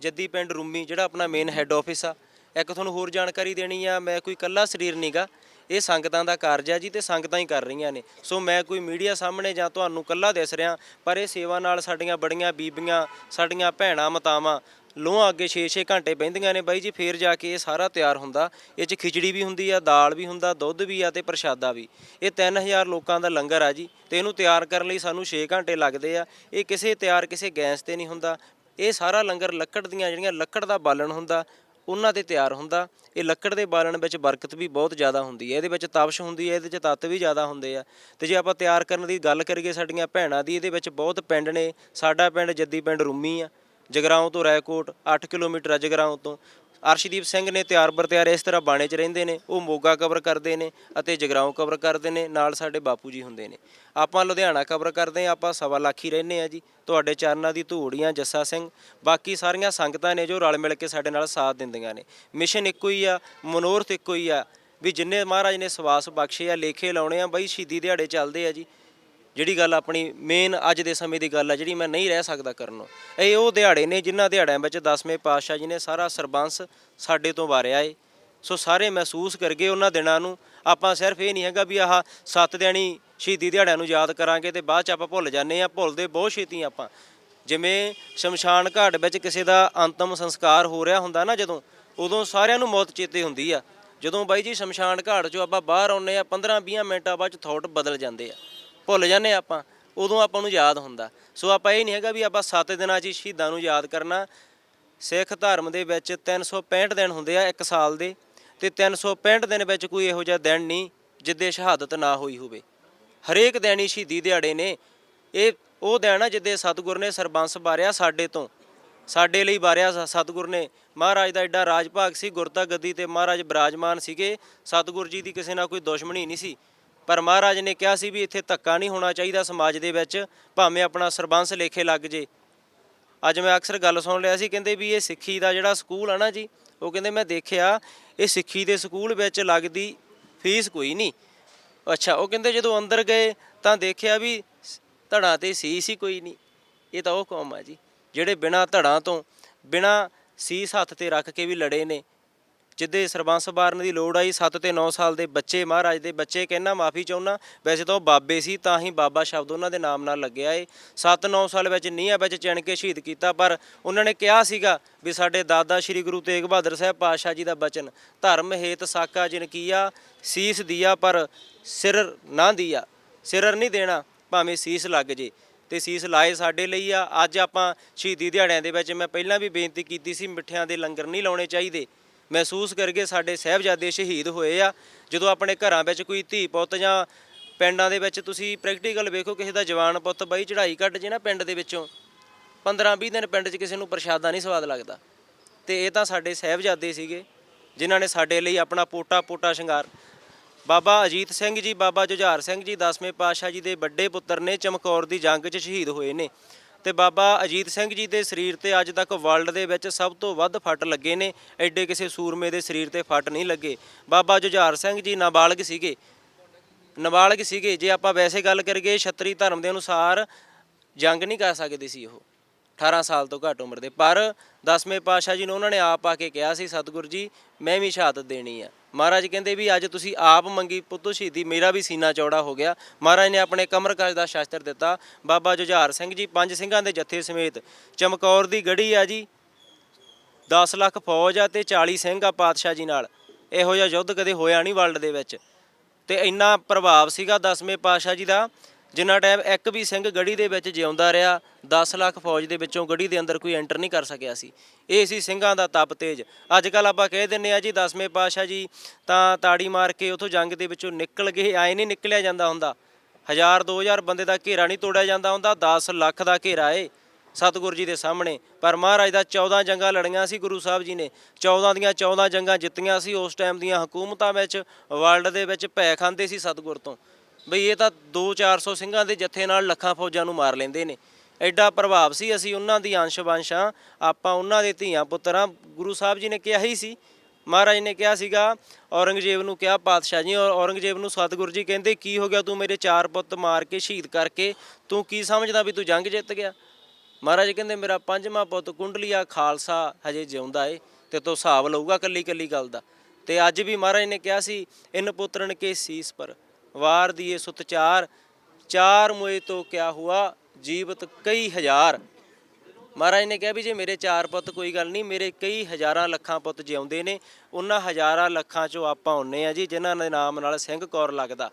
ਜੱਦੀ ਪਿੰਡ ਰੂਮੀ, ਜਿਹੜਾ ਆਪਣਾ ਮੇਨ ਹੈੱਡ ਆਫਿਸ ਆ। ਇੱਕ ਤੁਹਾਨੂੰ ਹੋਰ ਜਾਣਕਾਰੀ ਦੇਣੀ ਆ, ਮੈਂ ਕੋਈ ਇਕੱਲਾ ਸਰੀਰ ਨਹੀਂਗਾ ਇਹ ਸੰਗਤਾਂ ਦਾ ਕਾਰਜ ਆ ਜੀ ਤੇ ਸੰਗਤਾਂ ਹੀ ਕਰ ਰਹੀਆਂ ਨੇ। ਸੋ ਮੈਂ ਕੋਈ ਮੀਡੀਆ ਸਾਹਮਣੇ ਜਾਂ ਤੁਹਾਨੂੰ ਕੱਲਾ ਦਿਸ ਰਿਹਾ, ਪਰ ਇਹ ਸੇਵਾ ਨਾਲ ਸਾਡੀਆਂ ਬੜੀਆਂ ਬੀਬੀਆਂ, ਸਾਡੀਆਂ ਭੈਣਾਂ, ਮਤਾਵਾਂ ਲੋਹਾਂ ਅੱਗੇ 6-6 ਘੰਟੇ ਬਹਿੰਦੀਆਂ ਨੇ ਬਾਈ ਜੀ, ਫੇਰ ਜਾ ਕੇ ਇਹ ਸਾਰਾ ਤਿਆਰ ਹੁੰਦਾ। ਇਹ ਚ ਖਿਚੜੀ ਵੀ ਹੁੰਦੀ ਆ, ਦਾਲ ਵੀ ਹੁੰਦਾ, ਦੁੱਧ ਵੀ ਆ ਤੇ ਪ੍ਰਸ਼ਾਦਾ ਵੀ। ਇਹ 3000 ਲੋਕਾਂ ਦਾ ਲੰਗਰ ਆ ਜੀ ਤੇ ਇਹਨੂੰ ਤਿਆਰ ਕਰਨ ਲਈ ਸਾਨੂੰ 6 ਘੰਟੇ ਲੱਗਦੇ ਆ। ਇਹ ਕਿਸੇ ਤਿਆਰ ਕਿਸੇ ਗੈਸ ਤੇ ਨਹੀਂ ਹੁੰਦਾ। ਇਹ ਸਾਰਾ ਲੰਗਰ ਲੱਕੜ ਦੀਆਂ ਜਿਹੜੀਆਂ ਲੱਕੜ ਦਾ ਬਾਲਣ ਹੁੰਦਾ ਉਹਨਾਂ ਤੇ ਤਿਆਰ ਹੁੰਦਾ। ਇਹ ਲੱਕੜ ਦੇ ਬਾਲਣ ਵਿੱਚ ਬਰਕਤ ਵੀ ਬਹੁਤ ਜ਼ਿਆਦਾ ਹੁੰਦੀ ਹੈ। ਇਹਦੇ ਵਿੱਚ ਤਪਸ਼ ਹੁੰਦੀ ਹੈ, ਇਹਦੇ 'ਚ ਤੱਤ ਵੀ ਜ਼ਿਆਦਾ ਹੁੰਦੇ ਆ। ਤੇ ਜੇ ਆਪਾਂ ਤਿਆਰ ਕਰਨ ਦੀ ਗੱਲ ਕਰੀਏ ਸਾਡੀਆਂ ਭੈਣਾਂ ਦੀ, ਇਹਦੇ ਵਿੱਚ ਬਹੁਤ ਪਿੰਡ ਨੇ। ਸਾਡਾ ਪਿੰਡ ਜੱਦੀ ਪਿੰਡ ਰੂਮੀ ਆ, ਜਗਰਾਉਂ ਤੋਂ ਰਾਏਕੋਟ 8 ਕਿਲੋਮੀਟਰ ਆ ਜਗਰਾਉਂ ਤੋਂ। ਅਰਸ਼ਦੀਪ ਸਿੰਘ ਨੇ ਤਿਆਰ ਬਰ ਤਿਆਰ ਇਸ ਤਰ੍ਹਾਂ ਬਾਣੇ 'ਚ ਰਹਿੰਦੇ ਨੇ, ਉਹ ਮੋਗਾ ਕਵਰ ਕਰਦੇ ਨੇ ਅਤੇ ਜਗਰਾਉਂ ਕਵਰ ਕਰਦੇ ਨੇ, ਨਾਲ ਸਾਡੇ ਬਾਪੂ ਜੀ ਹੁੰਦੇ ਨੇ। ਆਪਾਂ ਲੁਧਿਆਣਾ ਕਵਰ ਕਰਦੇ ਹਾਂ, ਆਪਾਂ ਸਵਾ ਲੱਖ ਹੀ ਰਹਿੰਦੇ ਆ ਜੀ। ਤੁਹਾਡੇ ਚਰਨਾਂ ਦੀ ਧੂੜੀਆਂ ਜੱਸਾ ਸਿੰਘ, ਬਾਕੀ ਸਾਰੀਆਂ ਸੰਗਤਾਂ ਨੇ ਜੋ ਰਲ ਮਿਲ ਕੇ ਸਾਡੇ ਨਾਲ ਸਾਥ ਦਿੰਦੀਆਂ ਨੇ। ਮਿਸ਼ਨ ਇੱਕੋ ਹੀ ਆ, ਮਨੋਰਥ ਇੱਕੋ ਹੀ ਆ, ਵੀ ਜਿੰਨੇ ਮਹਾਰਾਜ ਨੇ ਸਵਾਸ ਬਖਸ਼ੇ ਆ, ਲੇਖੇ ਲਾਉਣੇ ਆ, ਬਈ ਸ਼ਹੀਦੀ ਦਿਹਾੜੇ ਚੱਲਦੇ ਆ ਜੀ। ਜਿਹੜੀ ਗੱਲ ਆਪਣੀ ਮੇਨ ਅੱਜ ਦੇ ਸਮੇਂ ਦੀ ਗੱਲ ਆ, ਜਿਹੜੀ ਮੈਂ ਨਹੀਂ ਰਹਿ ਸਕਦਾ ਕਰਨੋਂ ਇਹ ਉਹ ਦਿਹਾੜੇ ਨੇ ਜਿਨ੍ਹਾਂ ਦਿਹਾੜਿਆਂ ਵਿੱਚ ਦਸਵੇਂ ਪਾਤਸ਼ਾਹ ਜੀ ਨੇ ਸਾਰਾ ਸਰਬੰਸ ਸਾਡੇ ਤੋਂ ਵਾਰਿਆ ਏ। ਸੋ ਸਾਰੇ ਮਹਿਸੂਸ ਕਰਗੇ ਉਹਨਾਂ ਦਿਨਾਂ ਨੂੰ ਆਪਾਂ ਸਿਰਫ ਇਹ ਨਹੀਂ ਹੈਗਾ ਵੀ ਆਹ ਸੱਤ ਦਿਨੀ ਸ਼ਹੀਦੀ ਦਿਹਾੜਿਆਂ ਨੂੰ ਯਾਦ ਕਰਾਂਗੇ ਤੇ ਬਾਅਦ ਚ ਆਪਾਂ ਭੁੱਲ ਜਾਂਦੇ ਆ ਭੁੱਲਦੇ ਬਹੁਤ ਛੇਤੀ ਆਪਾਂ। ਜਿਵੇਂ ਸ਼ਮਸ਼ਾਨ ਘਾਟ ਵਿੱਚ ਕਿਸੇ ਦਾ ਅੰਤਮ ਸੰਸਕਾਰ ਹੋ ਰਿਹਾ ਹੁੰਦਾ ਨਾ ਜਦੋਂ, ਉਦੋਂ ਸਾਰਿਆਂ ਨੂੰ ਮੌਤ ਚੇਤੇ ਹੁੰਦੀ ਆ। ਜਦੋਂ ਬਾਈ ਜੀ ਸ਼ਮਸ਼ਾਨ ਘਾਟ ਚੋਂ ਆਪਾਂ ਬਾਹਰ ਆਉਂਦੇ ਆ 15-20 ਮਿੰਟਾਂ ਬਾਅਦ ਚ ਥੌਟ ਬਦਲ ਜਾਂਦੇ ਆ। ਭੁੱਲ ਜਾਂਦੇ ਆਪਾਂ, ਉਦੋਂ ਆਪਾਂ ਨੂੰ ਯਾਦ ਹੁੰਦਾ। ਸੋ ਆਪਾਂ ਇਹ ਨਹੀਂ ਹੈਗਾ ਵੀ ਆਪਾਂ 7 ਦਿਨਾਂ 'ਚ ਹੀ ਸ਼ਹੀਦਾਂ ਨੂੰ ਯਾਦ ਕਰਨਾ। ਸਿੱਖ ਧਰਮ ਦੇ ਵਿੱਚ 365 ਦਿਨ ਹੁੰਦੇ ਆ ਇੱਕ ਸਾਲ ਦੇ, ਤੇ 365 ਦਿਨ ਵਿੱਚ ਕੋਈ ਇਹੋ ਜਿਹਾ ਦਿਨ ਨਹੀਂ ਜਿੱਦੇ ਸ਼ਹਾਦਤ ਨਾ ਹੋਈ ਹੋਵੇ। ਹਰੇਕ ਦਿਨ ਹੀ ਸ਼ਹੀਦੀ ਦਿਹਾੜੇ ਨੇ। ਇਹ, ਉਹ ਦਿਨ ਆ ਜਿੱਦੇ ਸਤਿਗੁਰ ਨੇ ਸਰਬੰਸ ਬਾਰਿਆ ਸਾਡੇ ਤੋਂ। ਸਾਡੇ ਲਈ ਬਾਰਿਆ ਸਤਿਗੁਰ ਨੇ। ਮਹਾਰਾਜ ਦਾ ਐਡਾ ਰਾਜ ਭਾਗ ਸੀ ਗੁਰਤਾ ਗੱਦੀ ਤੇ ਮਹਾਰਾਜ ਬਿਰਾਜਮਾਨ ਸੀਗੇ। ਸਤਿਗੁਰ ਜੀ ਦੀ ਕਿਸੇ ਨਾਲ ਕੋਈ ਦੁਸ਼ਮਣੀ ਨਹੀਂ ਸੀ। ਪਰ ਮਹਾਰਾਜ ਨੇ ਕਿਹਾ ਸੀ ਵੀ ਇੱਥੇ ਧੱਕਾ ਨਹੀਂ ਹੋਣਾ ਚਾਹੀਦਾ ਸਮਾਜ ਦੇ ਵਿੱਚ, ਭਾਵੇਂ ਆਪਣਾ ਸਰਬੰਸ ਲੇਖੇ ਲੱਗ ਜੇ। ਅੱਜ ਮੈਂ ਅਕਸਰ ਗੱਲ ਸੁਣ ਲਿਆ ਸੀ, ਕਹਿੰਦੇ ਵੀ ਇਹ ਸਿੱਖੀ ਦਾ ਜਿਹੜਾ ਸਕੂਲ ਆ ਨਾ ਜੀ, ਉਹ ਕਹਿੰਦੇ ਮੈਂ ਦੇਖਿਆ, ਇਹ ਸਿੱਖੀ ਦੇ ਸਕੂਲ ਵਿੱਚ ਲੱਗਦੀ ਫੀਸ ਕੋਈ ਨਹੀਂ। ਅੱਛਾ, ਉਹ ਕਹਿੰਦੇ ਜਦੋਂ ਅੰਦਰ ਗਏ ਤਾਂ ਦੇਖਿਆ ਵੀ ਧੜਾਂ ਤੇ ਸੀ ਸੀ ਕੋਈ ਨਹੀਂ। ਇਹ ਤਾਂ ਉਹ ਕੌਮ ਆ ਜੀ, ਜਿਹੜੇ ਬਿਨਾ ਧੜਾਂ ਤੋਂ, ਬਿਨਾ ਸੀਸ ਹੱਥ ਤੇ ਰੱਖ ਕੇ ਵੀ ਲੜੇ ਨੇ। ਜਿੱਦੇ ਸਰਬੰਸ ਬਾਰਨ ਦੀ ਲੋੜ ਆਈ 7 ਤੇ 9 ਸਾਲ ਦੇ ਬੱਚੇ ਮਹਾਰਾਜ ਦੇ ਬੱਚੇ, ਕਹਿਣਾ ਮਾਫੀ ਚਾਹੁੰਨਾ ਵੈਸੇ ਤਾਂ ਉਹ ਬਾਬੇ ਸੀ, ਤਾਂ ਹੀ ਬਾਬਾ ਸ਼ਬਦ ਉਹਨਾਂ ਦੇ ਨਾਮ ਨਾਲ ਲੱਗਿਆ ਏ। 7-9 ਸਾਲ ਵਿੱਚ ਨੀਹਾਂ ਵਿੱਚ ਚਿਣ ਕੇ ਸ਼ਹੀਦ ਕੀਤਾ, ਪਰ ਉਹਨਾਂ ਨੇ ਕਿਹਾ ਸੀਗਾ ਵੀ ਸਾਡੇ ਦਾਦਾ ਸ੍ਰੀ ਗੁਰੂ ਤੇਗ ਬਹਾਦਰ ਸਾਹਿਬ ਪਾਤਸ਼ਾਹ ਜੀ ਦਾ ਬਚਨ, ਧਰਮ ਹੇਤ ਸਾਕਾ ਜਿਨ ਕੀਆ, ਸੀਸ ਦਿਆ ਪਰ ਸਿਰ ਨਾ ਦਿਆ। ਸਿਰਰ ਨਹੀਂ ਦੇਣਾ, ਭਾਵੇਂ ਸੀਸ ਲੱਗ ਜੇ। ਤੇ ਸੀਸ ਲਾਏ ਸਾਡੇ ਲਈ ਆ। ਅੱਜ ਆਪਾਂ ਸ਼ਹੀਦੀ ਦਿਹਾੜਿਆਂ ਦੇ ਵਿੱਚ ਮੈਂ ਪਹਿਲਾਂ ਵੀ ਬੇਨਤੀ ਕੀਤੀ ਸੀ, ਮਿੱਠਿਆਂ ਦੇ ਲੰਗਰ ਨਹੀਂ ਲਾਉਣੇ ਚਾਹੀਦੇ। ਮਹਿਸੂਸ ਕਰਕੇ ਸਾਡੇ ਸਹਿਬਜ਼ਾਦੇ ਸ਼ਹੀਦ ਹੋਏ ਆ। ਜਦੋਂ ਆਪਣੇ ਘਰਾਂ ਵਿੱਚ ਕੋਈ ਧੀ ਪੁੱਤ ਜਾਂ ਪਿੰਡਾਂ ਦੇ ਵਿੱਚ ਤੁਸੀਂ ਪ੍ਰੈਕਟੀਕਲ ਵੇਖੋ, ਕਿਸੇ ਦਾ ਜਵਾਨ ਪੁੱਤ ਬਾਈ ਚੜ੍ਹਾਈ ਕੱਟ ਜੇ ਨਾ ਪਿੰਡ ਦੇ ਵਿੱਚੋਂ 15-20 ਦਿਨ ਪਿੰਡ 'ਚ ਕਿਸੇ ਨੂੰ ਪ੍ਰਸ਼ਾਦਾ ਨਹੀਂ ਸਵਾਦ ਲੱਗਦਾ। ਤੇ ਇਹ ਤਾਂ ਸਾਡੇ ਸਹਿਬਜ਼ਾਦੇ ਸੀਗੇ, ਜਿਨ੍ਹਾਂ ਨੇ ਸਾਡੇ ਲਈ ਆਪਣਾ ਪੋਟਾ ਪੋਟਾ ਸ਼ਿੰਗਾਰ। ਬਾਬਾ ਅਜੀਤ ਸਿੰਘ ਜੀ, ਬਾਬਾ ਜੁਝਾਰ ਸਿੰਘ ਜੀ, ਦਸਵੇਂ ਪਾਤਸ਼ਾਹ ਜੀ ਦੇ ਵੱਡੇ ਪੁੱਤਰ ਨੇ ਚਮਕੌਰ ਦੀ ਜੰਗ 'ਚ ਸ਼ਹੀਦ ਹੋਏ ਨੇ। ਤੇ ਬਾਬਾ ਅਜੀਤ ਸਿੰਘ ਜੀ ਦੇ ਸਰੀਰ ਤੇ ਅੱਜ ਤੱਕ ਵਰਲਡ ਦੇ ਵਿੱਚ ਸਭ ਤੋਂ ਵੱਧ ਫੱਟ ਲੱਗੇ ਨੇ। ਐਡੇ ਕਿਸੇ ਸੂਰਮੇ ਦੇ ਸਰੀਰ ਤੇ ਫੱਟ ਨਹੀਂ ਲੱਗੇ। ਬਾਬਾ ਜੁਝਾਰ ਸਿੰਘ ਜੀ ਨਾਬਾਲਗ ਸੀਗੇ। ਨਾਬਾਲਗ ਸੀਗੇ। ਜੇ ਆਪਾਂ ਵੈਸੇ ਗੱਲ ਕਰੀਏ, ਛਤਰੀ ਧਰਮ ਦੇ ਅਨੁਸਾਰ ਜੰਗ ਨਹੀਂ ਕਰ ਸਕਦੇ ਸੀ ਉਹ। 18 ਸਾਲ ਤੋਂ ਘੱਟ ਉਮਰ ਦੇ। ਪਰ ਦਸਵੇਂ ਪਾਤਸ਼ਾਹ ਜੀ ਨੂੰ ਉਹਨਾਂ ਨੇ ਆਪ ਆ ਕੇ ਕਿਹਾ ਸੀ, ਸਤਿਗੁਰੂ ਜੀ, ਮੈਂ ਵੀ ਸ਼ਹਾਦਤ ਦੇਣੀ ਆ। ਮਹਾਰਾਜ ਕਹਿੰਦੇ ਵੀ ਅੱਜ ਤੁਸੀਂ ਆਪ ਮੰਗੀ ਪੁੱਤੋ ਸ਼ਹੀਦੀ, ਮੇਰਾ ਵੀ ਸੀਨਾ ਚੌੜਾ ਹੋ ਗਿਆ। ਮਹਾਰਾਜ ਨੇ ਆਪਣੇ ਕਮਰ ਕਸ਼ ਦਾ ਸ਼ਾਸਤਰ ਦਿੱਤਾ। ਬਾਬਾ ਜੁਝਾਰ ਸਿੰਘ ਜੀ, ਪੰਜ ਸਿੰਘਾਂ ਦੇ ਜੱਥੇ ਸਮੇਤ ਚਮਕੌਰ ਦੀ ਗੜੀ ਆ ਜੀ। 10 ਲੱਖ ਫੌਜ ਆ ਤੇ 40 ਸਿੰਘ ਆ ਪਾਤਸ਼ਾਹ ਜੀ ਨਾਲ। ਇਹੋ ਜਿਹਾ ਯੁੱਧ ਕਦੇ ਹੋਇਆ ਨਹੀਂ ਵਰਲਡ ਦੇ ਵਿੱਚ। ਤੇ ਇੰਨਾ ਪ੍ਰਭਾਵ ਸੀਗਾ ਦਸਵੇਂ ਪਾਤਸ਼ਾਹ ਜੀ ਦਾ। ਜਿੰਨਾ ਟਾਈਮ ਇੱਕ ਵੀ ਸਿੰਘ ਗੜੀ ਦੇ ਵਿੱਚ ਜਿਉਂਦਾ ਰਿਹਾ 10 ਲੱਖ ਫੌਜ ਦੇ ਵਿੱਚੋਂ ਗੜੀ ਦੇ ਅੰਦਰ ਕੋਈ ਐਂਟਰ ਨਹੀਂ ਕਰ ਸਕਿਆ ਸੀ। ਇਹ ਸੀ ਸਿੰਘਾਂ ਦਾ ਤਪ ਤੇਜ। ਅੱਜ ਕੱਲ ਆਪਾਂ ਕਹਿ ਦਿੰਨੇ ਆ ਜੀ, ਦਸਵੇਂ ਪਾਤਸ਼ਾਹ ਜੀ ਤਾਂ ਤਾੜੀ ਮਾਰ ਕੇ ਉਥੋਂ ਜੰਗ ਦੇ ਵਿੱਚੋਂ ਨਿਕਲ ਗਏ ਆਏ ਨਹੀਂ ਨਿਕਲਿਆ ਜਾਂਦਾ ਹੁੰਦਾ। ਹਜ਼ਾਰ 2000 ਬੰਦੇ ਦਾ ਘੇਰਾ ਨਹੀਂ ਤੋੜਿਆ ਜਾਂਦਾ ਹੁੰਦਾ 10 ਲੱਖ ਦਾ ਘੇਰਾ ਏ ਸਤਿਗੁਰੂ ਜੀ ਦੇ ਸਾਹਮਣੇ। ਪਰ ਮਹਾਰਾਜ ਦਾ 14 ਜੰਗਾਂ ਲੜੀਆਂ ਸੀ ਗੁਰੂ ਸਾਹਿਬ ਜੀ ਨੇ। 14 ਦੀਆਂ 14 ਜੰਗਾਂ ਜਿੱਤੀਆਂ ਸੀ, ਉਸ ਟਾਈਮ ਦੀਆਂ ਹਕੂਮਤਾਂ ਵਿੱਚ ਵਰਲਡ ਦੇ ਵਿੱਚ ਭੈ ਖਾਂਦੇ ਸੀ ਸਤਿਗੁਰ ਤੋਂ। ਬਈ ਇਹ ਤਾਂ 2-400 ਸਿੰਘਾਂ ਦੇ ਜੱਥੇ ਨਾਲ ਲੱਖਾਂ ਫੌਜਾਂ ਨੂੰ ਮਾਰ ਲੈਂਦੇ ਨੇ। ਐਡਾ ਪ੍ਰਭਾਵ ਸੀ ਅਸੀਂ ਉਹਨਾਂ ਦੀ ਅੰਸ਼ ਵੰਸ਼ਾਂ ਆਪਾਂ ਉਹਨਾਂ ਦੇ ਧੀਆਂ ਪੁੱਤਰਾਂ, ਗੁਰੂ ਸਾਹਿਬ ਜੀ ਨੇ ਕਿਹਾ ਹੀ ਸੀ, ਮਹਾਰਾਜ ਨੇ ਕਿਹਾ ਸੀਗਾ, ਔਰੰਗਜ਼ੇਬ ਨੂੰ ਕਿਹਾ, ਪਾਤਸ਼ਾਹ ਜੀ, ਔਰ ਔਰੰਗਜ਼ੇਬ ਨੂੰ ਸਤਿਗੁਰੂ ਜੀ ਕਹਿੰਦੇ, ਕੀ ਹੋ ਗਿਆ ਤੂੰ ਮੇਰੇ ਚਾਰ ਪੁੱਤ ਮਾਰ ਕੇ ਸ਼ਹੀਦ ਕਰਕੇ, ਤੂੰ ਕੀ ਸਮਝਦਾ ਵੀ ਤੂੰ ਜੰਗ ਜਿੱਤ ਗਿਆ? ਮਹਾਰਾਜ ਕਹਿੰਦੇ, ਮੇਰਾ ਪੰਜਵਾਂ ਪੁੱਤ ਕੁੰਡਲੀਆ ਖਾਲਸਾ ਹਜੇ ਜਿਉਂਦਾ ਏ, ਤੇ ਤੂੰ ਹਿਸਾਬ ਲਊਗਾ ਕੱਲੀ ਕੱਲੀ ਗੱਲ ਦਾ। ਤੇ ਅੱਜ ਵੀ ਮਹਾਰਾਜ ਨੇ ਕਿਹਾ ਸੀ, ਇਨ ਪੁੱਤਰਨ ਕੇ ਸੀਸ ਪਰ। ਵਾਰ ਦੀਏ ਸੁਤ ਚਾਰ ਚਾਰ ਮੋਏ ਤੋਂ ਕਿਆ ਹੁਆ, ਜੀਵਤ ਕਈ ਹਜ਼ਾਰ। ਮਹਾਰਾਜ ਨੇ ਕਿਹਾ ਵੀ ਜੇ ਮੇਰੇ ਚਾਰ ਪੁੱਤ ਕੋਈ ਗੱਲ ਨਹੀਂ, ਮੇਰੇ ਕਈ ਹਜ਼ਾਰਾਂ ਲੱਖਾਂ ਪੁੱਤ ਜਿਉਂਦੇ ਨੇ, ਉਹਨਾਂ ਹਜ਼ਾਰਾਂ ਲੱਖਾਂ ਚੋਂ ਆਪਾਂ ਹੁੰਨੇ ਆ ਜੀ, ਜਿਨ੍ਹਾਂ ਦੇ ਨਾਮ ਨਾਲ ਸਿੰਘ ਕੌਰ ਲੱਗਦਾ।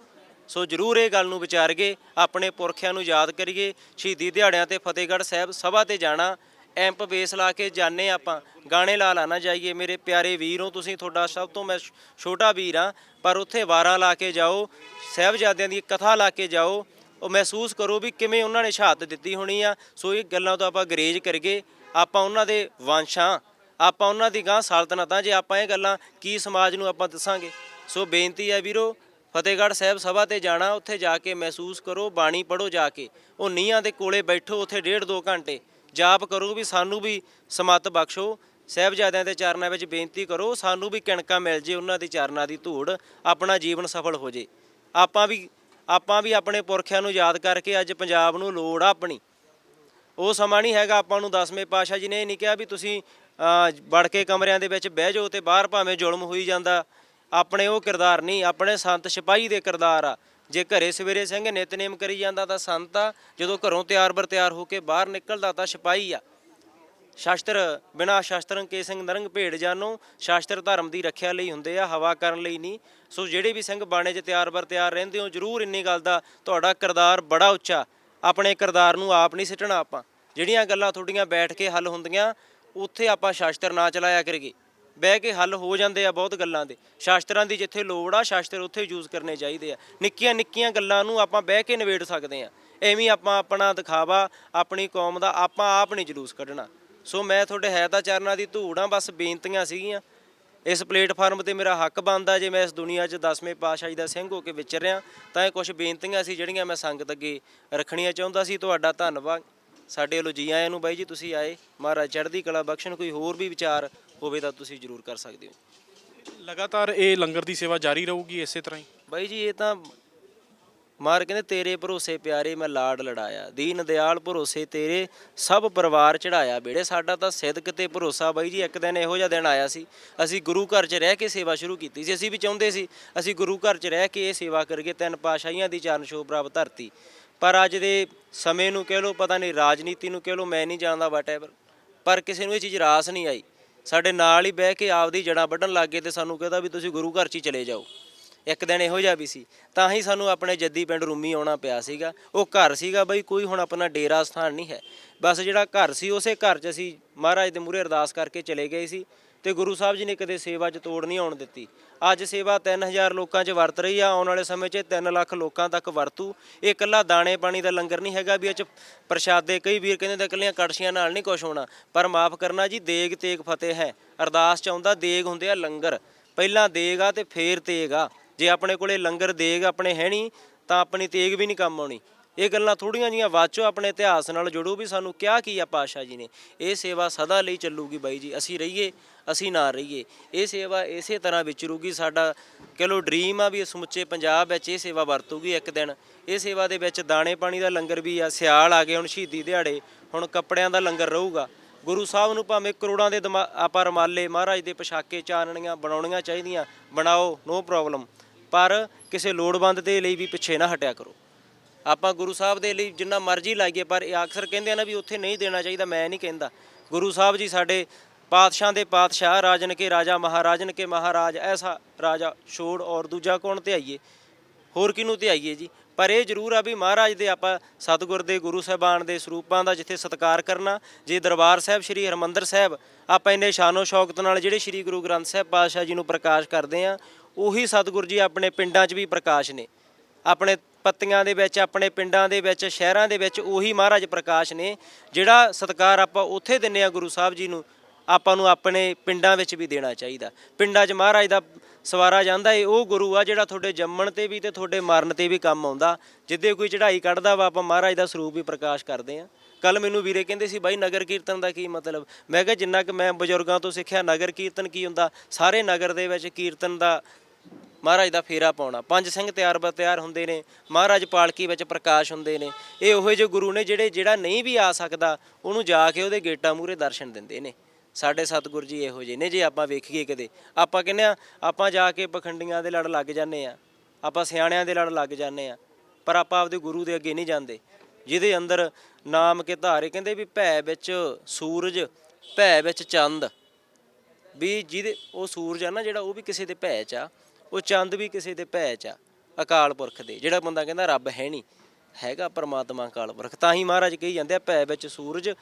ਸੋ ਜਰੂਰ ਇਹ ਗੱਲ ਨੂੰ ਵਿਚਾਰਗੇ ਆਪਣੇ ਪੁਰਖਿਆਂ ਨੂੰ ਯਾਦ ਕਰੀਏ, ਸ਼ਹੀਦੀ ਦਿਹਾੜਿਆਂ ਤੇ ਫਤਿਹਗੜ੍ਹ ਸਾਹਿਬ ਸਭਾ ਤੇ ਜਾਣਾ ਐਂਪ ਬੇਸ ਲਾ ਕੇ ਜਾਣੇ ਆਪਾਂ। ਗਾਣੇ ਲਾ ਲਾ ਜਾਈਏ। ਮੇਰੇ ਪਿਆਰੇ ਵੀਰ ਹੋ, ਤੁਸੀਂ ਤੁਹਾਡਾ ਸਭ ਤੋਂ ਮੈਂ ਛੋਟਾ ਵੀਰ ਆ ਪਰ ਉੱਥੇ ਵਾਰਾਂ ਲਾ ਕੇ ਜਾਓ, ਸਾਹਿਬਜ਼ਾਦਿਆਂ ਦੀ ਕਥਾ ਲਾ ਕੇ ਜਾਓ। ਉਹ ਮਹਿਸੂਸ ਕਰੋ ਵੀ ਕਿਵੇਂ ਉਹਨਾਂ ਨੇ ਸ਼ਹਾਦਤ ਦਿੱਤੀ ਹੋਣੀ ਆ। ਸੋ ਇਹ ਗੱਲਾਂ ਤੋਂ ਆਪਾਂ ਗਰੇਜ ਕਰਗੇ ਆਪਾਂ ਉਹਨਾਂ ਦੇ ਵੰਸ਼ਾਂ ਆਪਾਂ ਉਹਨਾਂ ਦੀ ਗਾਂ ਸਲਤਨਤਾਂ ਜੇ ਆਪਾਂ ਇਹ ਗੱਲਾਂ ਕੀ ਸਮਾਜ ਨੂੰ ਆਪਾਂ ਦੱਸਾਂਗੇ? ਸੋ ਬੇਨਤੀ ਹੈ ਵੀਰੋ, ਫਤਿਹਗੜ੍ਹ ਸਾਹਿਬ ਸਭਾ ਤੇ ਜਾਣਾ। ਉੱਥੇ ਜਾ ਕੇ ਮਹਿਸੂਸ ਕਰੋ, ਬਾਣੀ ਪੜੋ ਜਾ ਕੇ। ਉਹ ਨੀਹਾਂ ਦੇ ਕੋਲੇ ਬੈਠੋ, ਉੱਥੇ ਡੇਢ ਦੋ ਘੰਟੇ। ਜਾਪ ਕਰੋ ਵੀ ਸਾਨੂੰ ਵੀ ਸਮਤ ਬਖਸ਼ੋ। ਸਾਹਿਬਜ਼ਾਦਿਆਂ ਦੇ ਚਰਨਾਂ ਵਿੱਚ ਬੇਨਤੀ ਕਰੋ ਸਾਨੂੰ ਵੀ ਕਿਣਕਾ ਮਿਲ ਜੇ ਉਹਨਾਂ ਦੀ ਚਰਨਾਂ ਦੀ ਧੂੜ ਆਪਣਾ ਜੀਵਨ ਸਫਲ ਹੋ ਜੇ। ਆਪਾਂ ਵੀ ਆਪਾਂ ਵੀ ਆਪਣੇ ਪੁਰਖਿਆਂ ਨੂੰ ਯਾਦ ਕਰਕੇ ਅੱਜ ਪੰਜਾਬ ਨੂੰ ਲੋੜ ਆ ਆਪਣੀ। ਉਹ ਸਮਾਂ ਨਹੀਂ ਹੈਗਾ ਆਪਾਂ ਨੂੰ ਦਸਵੇਂ ਪਾਸ਼ਾ ਜੀ ਨੇ ਇਹ ਨਹੀਂ ਕਿਹਾ ਵੀ ਤੁਸੀਂ ਅਹ, ਵੜ ਕੇ ਕਮਰਿਆਂ ਦੇ ਵਿੱਚ ਬਹਿ ਜਾਓ ਤੇ ਬਾਹਰ ਭਾਵੇਂ ਜ਼ੁਲਮ ਹੋਈ ਜਾਂਦਾ। ਆਪਣੇ ਉਹ ਕਿਰਦਾਰ ਨਹੀਂ ਆਪਣੇ ਸੰਤ ਸਿਪਾਹੀ ਦੇ ਕਿਰਦਾਰ ਆ। ਜੇ ਘਰੇ ਸਵੇਰੇ ਸਿੰਘ ਨਿਤਨੇਮ ਕਰੀ ਜਾਂਦਾ ਤਾਂ ਸੰਤ ਆ, ਜਦੋਂ ਘਰੋਂ ਤਿਆਰ ਬਰ ਤਿਆਰ ਹੋ ਕੇ ਬਾਹਰ ਨਿਕਲਦਾ ਤਾਂ ਸਿਪਾਹੀ ਆ। ਸ਼ਾਸਤਰ, ਬਿਨਾ ਸ਼ਾਸਤਰੰ ਕੇ ਸਿੰਘ ਨਰੰਗ ਭੇੜ ਜਾਨੋ, ਸ਼ਾਸਤਰ ਧਰਮ ਦੀ ਰੱਖਿਆ ਲਈ ਹੁੰਦੇ ਆ, ਹਵਾ ਕਰਨ ਲਈ ਨਹੀਂ। ਸੋ ਜਿਹੜੇ ਵੀ ਸਿੰਘ ਬਾਣੇ 'ਚ ਤਿਆਰ ਬਰ ਤਿਆਰ ਰਹਿੰਦੇ ਹੋ, ਜਰੂਰ ਇੰਨੀ ਗੱਲ ਦਾ ਤੁਹਾਡਾ ਕਿਰਦਾਰ ਬੜਾ ਉੱਚਾ। ਆਪਣੇ ਕਿਰਦਾਰ ਨੂੰ ਆਪ ਨਹੀਂ ਸਿੱਟਣਾ ਆਪਾਂ। ਜਿਹੜੀਆਂ ਗੱਲਾਂ ਤੁਹਾਡੀਆਂ ਬੈਠ ਕੇ ਹੱਲ ਹੁੰਦੀਆਂ, ਉੱਥੇ ਆਪਾਂ ਸ਼ਾਸਤਰ ਨਾ ਚਲਾਇਆ ਕਰੀਏ। ਬਹਿ ਕੇ ਹੱਲ ਹੋ ਜਾਂਦੇ ਆ ਬਹੁਤ ਗੱਲਾਂ ਦੇ। ਸ਼ਾਸਤਰਾਂ ਦੀ ਜਿੱਥੇ ਲੋੜ ਆ, ਸ਼ਾਸਤਰ ਉੱਥੇ ਯੂਜ਼ ਕਰਨੇ ਚਾਹੀਦੇ ਆ। ਨਿੱਕੀਆਂ ਨਿੱਕੀਆਂ ਗੱਲਾਂ ਨੂੰ ਆਪਾਂ ਬਹਿ ਕੇ ਨਿਬੇੜ ਸਕਦੇ ਆ। ਐਵੇਂ ਆਪਾਂ ਆਪਣਾ ਦਿਖਾਵਾ, ਆਪਣੀ ਕੌਮ ਦਾ ਆਪਾਂ ਆਪ ਨਹੀਂ ਜਲੂਸ ਕੱਢਣਾ। ਸੋ ਮੈਂ ਤੁਹਾਡੇ ਹੈ ਤਾਂ ਚਰਨਾਂ ਦੀ ਧੂੜ ਆ, ਬਸ ਬੇਨਤੀਆਂ ਸੀਗੀਆਂ। ਇਸ ਪਲੇਟਫਾਰਮ ਤੇ ਮੇਰਾ ਹੱਕ ਬਣਦਾ ਜੇ ਮੈਂ ਇਸ ਦੁਨੀਆ 'ਚ ਦਸਵੇਂ ਪਾਤਸ਼ਾਹੀ ਦਾ ਸਿੰਘ ਹੋ ਕੇ ਵਿਚਰਿਆ, ਤਾਂ ਇਹ ਕੁਝ ਬੇਨਤੀਆਂ ਸੀ ਜਿਹੜੀਆਂ ਮੈਂ ਸੰਗਤ ਅੱਗੇ ਰੱਖਣੀਆਂ ਚਾਹੁੰਦਾ ਸੀ। ਤੁਹਾਡਾ ਧੰਨਵਾਦ। ਸਾਡੇ ਵੱਲੋਂ ਜੀ ਆਇਆਂ ਨੂੰ ਬਾਈ ਜੀ ਤੁਸੀਂ ਆਏ ਮਹਾਰਾਜ ਚੜ੍ਹਦੀ ਕਲਾ ਬਖਸ਼ਣ ਕੋਈ ਹੋਰ ਵੀ ਵਿਚਾਰ ਹੋਵੇ ਤਾਂ ਤੁਸੀਂ ਜ਼ਰੂਰ ਕਰ ਸਕਦੇ ਹੋ। ਲਗਾਤਾਰ ਇਹ ਲੰਗਰ ਦੀ ਸੇਵਾ ਜਾਰੀ ਰਹੂਗੀ ਇਸੇ ਤਰ੍ਹਾਂ ਹੀ? ਬਾਈ ਜੀ ਇਹ ਤਾਂ ਮਾਰ ਕਹਿੰਦੇ ਤੇਰੇ ਭਰੋਸੇ ਪਿਆਰੇ ਮੈਂ ਲਾਡ ਲੜਾਇਆ। ਦੀਨ ਦਿਆਲ ਭਰੋਸੇ ਤੇਰੇ ਸਭ ਪਰਿਵਾਰ ਚੜਾਇਆ ਬੇੜੇ ਸਾਡਾ ਤਾਂ ਸਿਦਕ ਤੇ ਭਰੋਸਾ ਬਾਈ ਜੀ ਇੱਕ ਦਿਨ ਇਹੋ ਜਿਹਾ ਦਿਨ ਆਇਆ ਸੀ। ਅਸੀਂ ਗੁਰੂ ਘਰ 'ਚ ਰਹਿ ਕੇ ਸੇਵਾ ਸ਼ੁਰੂ ਕੀਤੀ ਸੀ। ਅਸੀਂ ਵੀ ਚਾਹੁੰਦੇ ਸੀ ਅਸੀਂ ਗੁਰੂ ਘਰ 'ਚ ਰਹਿ ਕੇ ਇਹ ਸੇਵਾ ਕਰੀਏ ਤਿੰਨ ਪਾਸ਼ਾਹੀਆਂ ਦੀ ਚਰਨ ਛੋਹ ਪ੍ਰਾਪਤ ਧਰਤੀ। ਪਰ ਅੱਜ ਦੇ ਸਮੇਂ ਨੂੰ ਕਹਿ ਲਓ, ਪਤਾ ਨਹੀਂ ਰਾਜਨੀਤੀ ਨੂੰ ਕਹਿ ਲਓ, ਮੈਂ ਨਹੀਂ ਜਾਣਦਾ ਵਾਟਐਵਰ ਪਰ ਕਿਸੇ ਨੂੰ ਇਹ ਚੀਜ਼ ਰਾਸ ਨਹੀਂ ਆਈ। ਸਾਡੇ ਨਾਲ ਹੀ ਬਹਿ ਕੇ ਆਪਦੀ ਜੜਾਂ ਵੱਢਣ ਲੱਗ ਗਏ ਤੇ ਸਾਨੂੰ ਕਹਿੰਦਾ ਵੀ ਤੁਸੀਂ ਗੁਰੂ ਘਰ 'ਚ ਹੀ ਚਲੇ ਜਾਓ। ਇੱਕ ਦਿਨ ਇਹੋ ਜਿਹਾ ਵੀ ਸੀ। ਤਾਂ ਹੀ ਸਾਨੂੰ ਆਪਣੇ ਜੱਦੀ ਪਿੰਡ ਰੂਮੀ ਆਉਣਾ ਪਿਆ ਸੀਗਾ। ਉਹ ਘਰ ਸੀਗਾ ਬਈ, ਕੋਈ ਹੁਣ ਆਪਣਾ ਡੇਰਾ ਸਥਾਨ ਨਹੀਂ ਹੈ। ਬਸ ਜਿਹੜਾ ਘਰ ਸੀ, ਉਸੇ ਘਰ 'ਚ ਅਸੀਂ ਮਹਾਰਾਜ ਦੇ ਮੂਹਰੇ ਅਰਦਾਸ ਕਰਕੇ ਚਲੇ ਗਏ ਸੀ। ਤੇ ਗੁਰੂ ਸਾਹਿਬ ਜੀ ਨੇ ਕਦੇ ਸੇਵਾ 'ਚ ਤੋੜ ਨਹੀਂ ਆਉਣ ਦਿੱਤੀ। ਅੱਜ ਸੇਵਾ 3000 ਲੋਕਾਂ 'ਚ ਵਰਤ ਰਹੀ ਆ। ਆਉਣ ਵਾਲੇ ਸਮੇਂ 'ਚ 3 ਲੱਖ ਲੋਕਾਂ ਤੱਕ ਵਰਤੂ। ਇਹ ਇਕੱਲਾ ਦਾਣੇ ਪਾਣੀ ਦਾ ਲੰਗਰ ਨਹੀਂ ਹੈਗਾ ਵੀ ਇਹ 'ਚ ਪ੍ਰਸ਼ਾਦੇ ਕਈ ਵੀਰ ਕਹਿੰਦੇ ਤਾਂ ਇਕੱਲੀਆਂ ਕੜਛੀਆਂ ਨਾਲ ਨਹੀਂ ਕੁਝ ਹੋਣਾ। ਪਰ ਮਾਫ ਕਰਨਾ ਜੀ, ਦੇਗ ਤੇਗ ਫਤਿਹ ਹੈ। ਅਰਦਾਸ 'ਚ ਆਉਂਦਾ ਦੇਗ ਹੁੰਦੇ ਆ ਲੰਗਰ। ਪਹਿਲਾਂ ਦੇਗ ਆ ਤੇ ਫੇਰ ਤੇਗ ਆ। ਜੇ ਆਪਣੇ ਕੋਲੇ ਲੰਗਰ ਦੇਗ ਆਪਣੇ ਹੈ ਨਹੀਂ, ਤਾਂ ਆਪਣੀ ਤੇਗ ਵੀ ਨਹੀਂ ਕੰਮ ਆਉਣੀ। ਇਹ ਗੱਲਾਂ ਥੋੜੀਆਂ ਜੀਆਂ ਵਾਚੋ ਆਪਣੇ ਇਤਿਹਾਸ ਨਾਲ ਜੁੜੋ ਵੀ ਸਾਨੂੰ ਕਿਹਾ ਕੀ ਆ ਪਾਸ਼ਾ ਜੀ ਨੇ। ਇਹ ਸੇਵਾ ਸਦਾ ਲਈ ਚੱਲੂਗੀ ਬਾਈ ਜੀ। ਅਸੀਂ ਰਹੀਏ, ਅਸੀਂ ਨਾ ਰਹੀਏ। ਇਹ ਸੇਵਾ ਇਸੇ ਤਰ੍ਹਾਂ ਵਿਚਰੂਗੀ। ਸਾਡਾ ਕਹ ਲੋ ਡ੍ਰੀਮ ਆ ਵੀ ਸਮੁੱਚੇ ਪੰਜਾਬ ਵਿੱਚ ਇਹ ਸੇਵਾ ਵਰਤੂਗੀ ਇੱਕ ਦਿਨ। ਇਹ ਸੇਵਾ ਦੇ ਵਿੱਚ ਦਾਣੇ ਪਾਣੀ ਦਾ ਲੰਗਰ ਵੀ ਆ, ਸਿਆਲ ਆ ਗਏ ਹੁਣ ਸ਼ਹੀਦੀ ਦਿਹਾੜੇ, ਹੁਣ ਕੱਪੜਿਆਂ ਦਾ ਲੰਗਰ ਰਹੂਗਾ। ਗੁਰੂ ਸਾਹਿਬ ਨੂੰ ਭਾਵੇਂ ਕਰੋੜਾਂ ਦੇ ਦਮਾ- ਆਪਾਂ ਰਮਾਲੇ ਮਹਾਰਾਜ ਦੇ ਪੋਸ਼ਾਕੇ ਚਾਨਣੀਆਂ, ਬਣਾਉਣੀਆਂ ਚਾਹੀਦੀਆਂ, ਬਣਾਓ, ਨੋ ਪ੍ਰੋਬਲਮ ਪਰ ਕਿਸੇ ਲੋੜਵੰਦ ਦੇ ਲਈ ਵੀ ਪਿੱਛੇ ਨਾ ਹਟਿਆ ਕਰੋ। ਆਪਾਂ ਗੁਰੂ ਸਾਹਿਬ ਦੇ ਲਈ ਜਿੰਨਾ ਮਰਜ਼ੀ ਲਾਈਏ, ਪਰ ਇਹ ਅਕਸਰ ਕਹਿੰਦੇ ਆ ਨਾ ਵੀ ਉੱਥੇ ਨਹੀਂ ਦੇਣਾ ਚਾਹੀਦਾ, ਮੈਂ ਨਹੀਂ ਕਹਿੰਦਾ। ਗੁਰੂ ਸਾਹਿਬ ਜੀ ਸਾਡੇ ਪਾਤਸ਼ਾਹ ਦੇ ਪਾਤਸ਼ਾਹ, ਰਾਜਨ ਕੇ ਰਾਜਾ ਮਹਾਰਾਜਨ ਕੇ ਮਹਾਰਾਜ, ਐਸਾ ਰਾਜਾ ਛੋੜ ਔਰ ਦੂਜਾ ਕੌਣ ਧਿਆਈਏ? ਹੋਰ ਕਿਹਨੂੰ ਧਿਆਈਏ ਜੀ? ਪਰ ਇਹ ਜ਼ਰੂਰ ਆ ਵੀ ਮਹਾਰਾਜ ਦੇ ਆਪਾਂ ਸਤਿਗੁਰ ਦੇ, ਗੁਰੂ ਸਾਹਿਬਾਨ ਦੇ ਸਰੂਪਾਂ ਦਾ ਜਿੱਥੇ ਸਤਿਕਾਰ ਕਰਨਾ, ਜੇ ਦਰਬਾਰ ਸਾਹਿਬ ਸ੍ਰੀ ਹਰਮੰਦਰ ਸਾਹਿਬ, ਆਪਾਂ ਇੰਨੇ ਸ਼ਾਨੋ ਸ਼ੌਕਤ ਨਾਲ ਜਿਹੜੇ ਸ੍ਰੀ ਗੁਰੂ ਗ੍ਰੰਥ ਸਾਹਿਬ ਪਾਤਸ਼ਾਹ ਜੀ ਨੂੰ ਪ੍ਰਕਾਸ਼ ਕਰਦੇ ਆ, ਉਹੀ ਸਤਿਗੁਰ ਜੀ ਆਪਣੇ ਪਿੰਡਾਂ 'ਚ ਵੀ ਪ੍ਰਕਾਸ਼ ਨੇ। ਆਪਣੇ ਪੱਤੀਆਂ ਦੇ ਵਿੱਚ, ਆਪਣੇ ਪਿੰਡਾਂ ਦੇ ਵਿੱਚ, ਸ਼ਹਿਰਾਂ ਦੇ ਵਿੱਚ ਉਹੀ ਮਹਾਰਾਜ ਪ੍ਰਕਾਸ਼ ਨੇ ਜਿਹੜਾ ਸਤਿਕਾਰ ਆਪਾਂ ਉੱਥੇ ਦਿੰਨੇ ਆ ਗੁਰੂ ਸਾਹਿਬ ਜੀ ਨੂੰ, ਆਪਾਂ ਨੂੰ ਆਪਣੇ ਪਿੰਡਾਂ ਵਿੱਚ ਵੀ ਦੇਣਾ ਚਾਹੀਦਾ। ਪਿੰਡਾਂ 'ਚ ਮਹਾਰਾਜ ਦਾ ਸਵਾਰਾ ਜਾਂਦਾ ਏ, ਉਹ ਗੁਰੂ ਆ ਜਿਹੜਾ ਤੁਹਾਡੇ ਜੰਮਣ ਤੇ ਵੀ ਤੇ ਤੁਹਾਡੇ ਮਰਨ ਤੇ ਵੀ ਕੰਮ ਆਉਂਦਾ। ਜਿੱਦੇ ਕੋਈ ਚੜ੍ਹਾਈ ਕੱਢਦਾ ਵਾ, ਆਪਾਂ ਮਹਾਰਾਜ ਦਾ ਸਰੂਪ ਵੀ ਪ੍ਰਕਾਸ਼ ਕਰਦੇ ਆ ਕੱਲ ਮੈਨੂੰ ਵੀਰੇ ਕਹਿੰਦੇ ਸੀ, ਬਾਈ ਨਗਰ ਕੀਰਤਨ ਦਾ ਕੀ ਮਤਲਬ? ਮੈਂ ਕਿਹਾ, ਜਿੰਨਾ ਕਿ ਮੈਂ ਬਜ਼ੁਰਗਾਂ ਤੋਂ ਸਿੱਖਿਆ, ਨਗਰ ਕੀਰਤਨ ਕੀ ਹੁੰਦਾ? ਸਾਰੇ ਨਗਰ ਦੇ ਵਿੱਚ ਕੀਰਤਨ ਦਾ ਮਹਾਰਾਜ ਦਾ ਫੇਰਾ ਪਾਉਣਾ। ਪੰਜ ਸਿੰਘ ਤਿਆਰ ਬਰ ਤਿਆਰ ਹੁੰਦੇ ਨੇ, ਮਹਾਰਾਜ ਪਾਲਕੀ ਵਿੱਚ ਪ੍ਰਕਾਸ਼ ਹੁੰਦੇ ਨੇ। ਇਹ ਉਹੋ ਜਿਹੇ ਗੁਰੂ ਨੇ ਜਿਹੜੇ, ਜਿਹੜਾ ਨਹੀਂ ਵੀ ਆ ਸਕਦਾ, ਉਹਨੂੰ ਜਾ ਕੇ ਉਹਦੇ ਗੇਟਾਂ ਮੂਹਰੇ ਦਰਸ਼ਨ ਦਿੰਦੇ ਨੇ। ਸਾਡੇ ਸਤਿਗੁਰ ਜੀ ਇਹੋ ਜਿਹੇ ਨੇ, ਜੇ ਆਪਾਂ ਵੇਖੀਏ ਕਦੇ। ਆਪਾਂ ਕਹਿੰਦੇ ਆ ਆਪਾਂ ਜਾ ਕੇ ਪਖੰਡੀਆਂ ਦੇ ਲੜ ਲੱਗ ਜਾਂਦੇ ਆ ਆਪਾਂ ਸਿਆਣਿਆਂ ਦੇ ਲੜ ਲੱਗ ਜਾਂਦੇ ਆ ਪਰ ਆਪਾਂ ਆਪਦੇ ਗੁਰੂ ਦੇ ਅੱਗੇ ਨਹੀਂ ਜਾਂਦੇ। ਜਿਹਦੇ ਅੰਦਰ ਨਾਮ ਕੇ ਧਾਰੇ ਕਹਿੰਦੇ ਵੀ ਭੈ ਵਿੱਚ ਸੂਰਜ, ਭੈ ਵਿੱਚ ਚੰਦ। ਵੀ ਜਿਹਦੇ, ਉਹ ਸੂਰਜ ਆ ਨਾ ਜਿਹੜਾ, ਉਹ ਵੀ ਕਿਸੇ ਦੇ ਭੈ ਚ ਆ। ਉਹ ਚੰਦ ਵੀ ਕਿਸੇ ਦੇ ਭੈ ਚ ਆ, ਅਕਾਲ ਪੁਰਖ ਦੇ, ਜਿਹੜਾ ਬੰਦਾ ਕਹਿੰਦਾ ਰੱਬ ਹੈ ਨਹੀਂ, ਹੈਗਾ ਪਰਮਾਤਮਾ ਅਕਾਲ ਪੁਰਖ। ਤਾਂ ਹੀ ਮਹਾਰਾਜ ਕਹੀ ਜਾਂਦੇ ਆ ਭੈ ਵਿੱਚ ਸੂਰਜ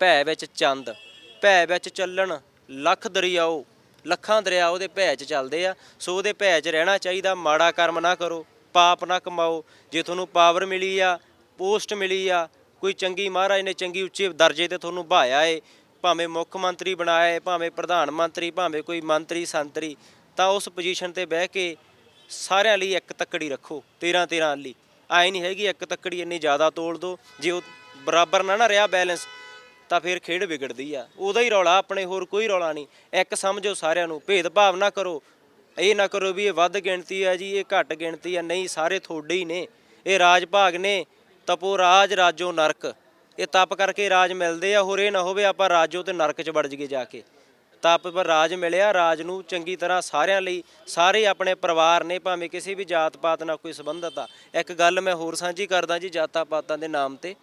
ਭੈ ਵਿੱਚ ਚੰਦ ਭੈ ਵਿੱਚ ਚੱਲਣ, ਲੱਖ ਦਰਿਆਓ, ਲੱਖਾਂ ਦਰਿਆ ਉਹਦੇ ਭੈ 'ਚ ਚੱਲਦੇ ਆ, ਸੋ ਉਹਦੇ ਭੈ 'ਚ ਰਹਿਣਾ ਚਾਹੀਦਾ, ਮਾੜਾ ਕਰਮ ਨਾ ਕਰੋ, ਪਾਪ ਨਾ ਕਮਾਓ, ਜੇ ਤੁਹਾਨੂੰ ਪਾਵਰ ਮਿਲੀ ਆ ਪੋਸਟ ਮਿਲੀ ਆ, ਕੋਈ ਚੰਗੀ ਮਹਾਰਾਜ ਨੇ ਚੰਗੀ ਉੱਚੇ ਦਰਜੇ ਤੇ ਤੁਹਾਨੂੰ ਭਾਇਆ ਏ, ਭਾਵੇਂ ਮੁੱਖ ਮੰਤਰੀ ਬਣਾਇਆ ਏ, ਭਾਵੇਂ ਪ੍ਰਧਾਨ ਮੰਤਰੀ, ਭਾਵੇਂ ਕੋਈ ਮੰਤਰੀ, ਸੰਤਰੀ ਤਾਂ ਉਸ ਪੋਜੀਸ਼ਨ ਤੇ ਬਹਿ ਕੇ ਸਾਰਿਆਂ ਲਈ ਇੱਕ ਤੱਕੜੀ ਰੱਖੋ 13 13 ਲਈ ਆਏ ਨਹੀਂ ਹੈਗੀ ਇੱਕ ਤੱਕੜੀ ਇੰਨੀ ਜ਼ਿਆਦਾ ਤੋਲ ਦੋ, ਜੇ ਉਹ ਬਰਾਬਰ ਨਾ ਨਾ ਰਿਹਾ ਬੈਲੈਂਸ ਤਾਂ ਫਿਰ ਖੇਡ ਵਿਗੜਦੀ ਆ। ਉਹਦਾ ਹੀ ਰੌਲਾ, ਆਪਣੇ ਹੋਰ ਕੋਈ ਰੌਲਾ ਨਹੀਂ। ਇੱਕ ਸਮਝੋ ਸਾਰਿਆਂ ਨੂੰ, ਭੇਦਭਾਵ ਨਾ ਕਰੋ। ਇਹ ਨਾ ਕਰੋ ਵੀ ਇਹ ਵੱਧ ਗਿਣਤੀ ਆ ਜੀ, ਇਹ ਘੱਟ ਗਿਣਤੀ ਆ। ਨਹੀਂ, ਸਾਰੇ ਤੁਹਾਡੇ ਹੀ ਨੇ। ਇਹ ਰਾਜ ਭਾਗ ਨੇ, ਤਪੋ ਰਾਜ, ਰਾਜੋ ਨਰਕ। ਇਹ ਤਪ ਕਰਕੇ ਰਾਜ ਮਿਲਦੇ ਆ, ਹੋਰ ਇਹ ਨਾ ਹੋਵੇ ਆਪਾਂ ਰਾਜੋ ਤੇ ਨਰਕ 'ਚ ਵੜ ਜਗੇ ਜਾ ਕੇ। ਤਪ ਪਰ ਰਾਜ ਮਿਲਿਆ, ਰਾਜ ਨੂੰ ਚੰਗੀ ਤਰ੍ਹਾਂ ਸਾਰਿਆਂ ਲਈ, ਸਾਰੇ ਆਪਣੇ ਪਰਿਵਾਰ ਨੇ, ਭਾਵੇਂ ਕਿਸੇ ਵੀ ਜਾਤ ਪਾਤ ਨਾਲ ਕੋਈ ਸੰਬੰਧਤ ਆ। ਇੱਕ ਗੱਲ ਮੈਂ ਹੋਰ ਸਾਂਝੀ ਕਰਦਾ ਜੀ, ਜਾਤਾਂ ਪਾਤਾਂ ਦੇ ਨਾਮ ਤੇ।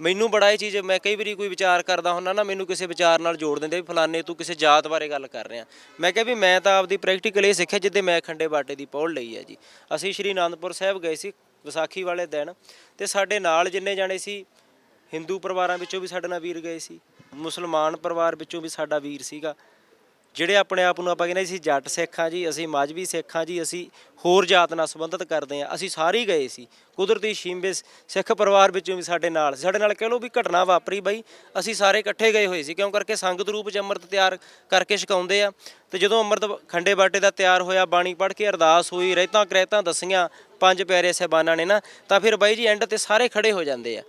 ਮੈਨੂੰ ਬੜਾ ਇਹ ਚੀਜ਼, ਮੈਂ ਕਈ ਵਾਰੀ ਕੋਈ ਵਿਚਾਰ ਕਰਦਾ ਹੁੰਦਾ ਨਾ, ਮੈਨੂੰ ਕਿਸੇ ਵਿਚਾਰ ਨਾਲ ਜੋੜ ਦਿੰਦੇ ਵੀ ਫਲਾਣੇ ਤੂੰ ਕਿਸੇ ਜਾਤ ਬਾਰੇ ਗੱਲ ਕਰ ਰਿਹਾ। ਮੈਂ ਕਿਹਾ ਵੀ ਮੈਂ ਤਾਂ ਆਪਦੀ ਪ੍ਰੈਕਟੀਕਲ ਇਹ ਸਿੱਖਿਆ ਜਿੱਦੇ ਮੈਂ ਖੰਡੇ ਬਾਟੇ ਦੀ ਪੌੜ ਲਈ ਹੈ ਜੀ। ਅਸੀਂ ਸ਼੍ਰੀ ਅਨੰਦਪੁਰ ਸਾਹਿਬ ਗਏ ਸੀ, ਵਿਸਾਖੀ ਵਾਲੇ ਦਿਨ, ਤੇ ਸਾਡੇ ਨਾਲ ਜਿੰਨੇ ਜਾਣੇ ਸੀ, ਹਿੰਦੂ ਪਰਿਵਾਰਾਂ ਵਿੱਚੋਂ ਵੀ ਸਾਡੇ ਨਾਲ ਵੀਰ ਗਏ ਸੀ। ਮੁਸਲਮਾਨ ਪਰਿਵਾਰ ਵਿੱਚੋਂ ਵੀ ਸਾਡਾ ਵੀਰ ਸੀਗਾ। ਜਿਹੜੇ ਆਪਣੇ ਆਪ ਨੂੰ ਆਪਾਂ ਕਹਿੰਦੇ ਸੀ ਜੱਟ ਸਿੱਖਾਂ ਜੀ, ਅਸੀਂ ਮਾਝਵੀ ਸਿੱਖਾਂ ਜੀ, ਅਸੀਂ ਹੋਰ ਜਾਤ ਨਾਲ ਸੰਬੰਧਿਤ ਕਰਦੇ ਆ। ਅਸੀਂ ਸਾਰੇ ਹੀ ਗਏ ਸੀ। ਕੁਦਰਤੀ ਸ਼ੀਂਬੇ ਸਿੱਖ ਪਰਿਵਾਰ ਵਿੱਚੋਂ ਵੀ ਸਾਡੇ ਨਾਲ ਸਾਡੇ ਨਾਲ ਕਹਿ ਲਓ ਵੀ ਘਟਨਾ ਵਾਪਰੀ ਬਾਈ। ਅਸੀਂ ਸਾਰੇ ਇਕੱਠੇ ਗਏ ਹੋਏ ਸੀ। ਕਿਉਂ ਕਰਕੇ ਸੰਗਤ ਰੂਪ ਚ ਅੰਮ੍ਰਿਤ ਤਿਆਰ ਕਰਕੇ ਛਕਾਉਂਦੇ ਆ। ਤੇ ਜਦੋਂ ਅੰਮ੍ਰਿਤ ਖੰਡੇ ਬਾਟੇ ਦਾ ਤਿਆਰ ਹੋਇਆ, ਬਾਣੀ ਪੜ੍ਹ ਕੇ ਅਰਦਾਸ ਹੋਈ ਰਹਿਤਾਂ ਕਰਹਿਤਾਂ ਦਸੀਆਂ ਪੰਜ ਪਿਆਰੇ ਸਹਿਬਾਨਾਂ ਨੇ ਨਾ, ਤਾਂ ਫਿਰ ਬਾਈ ਜੀ ਐਂਡ ਤੇ ਸਾਰੇ ਖੜੇ ਹੋ ਜਾਂਦੇ ਆ।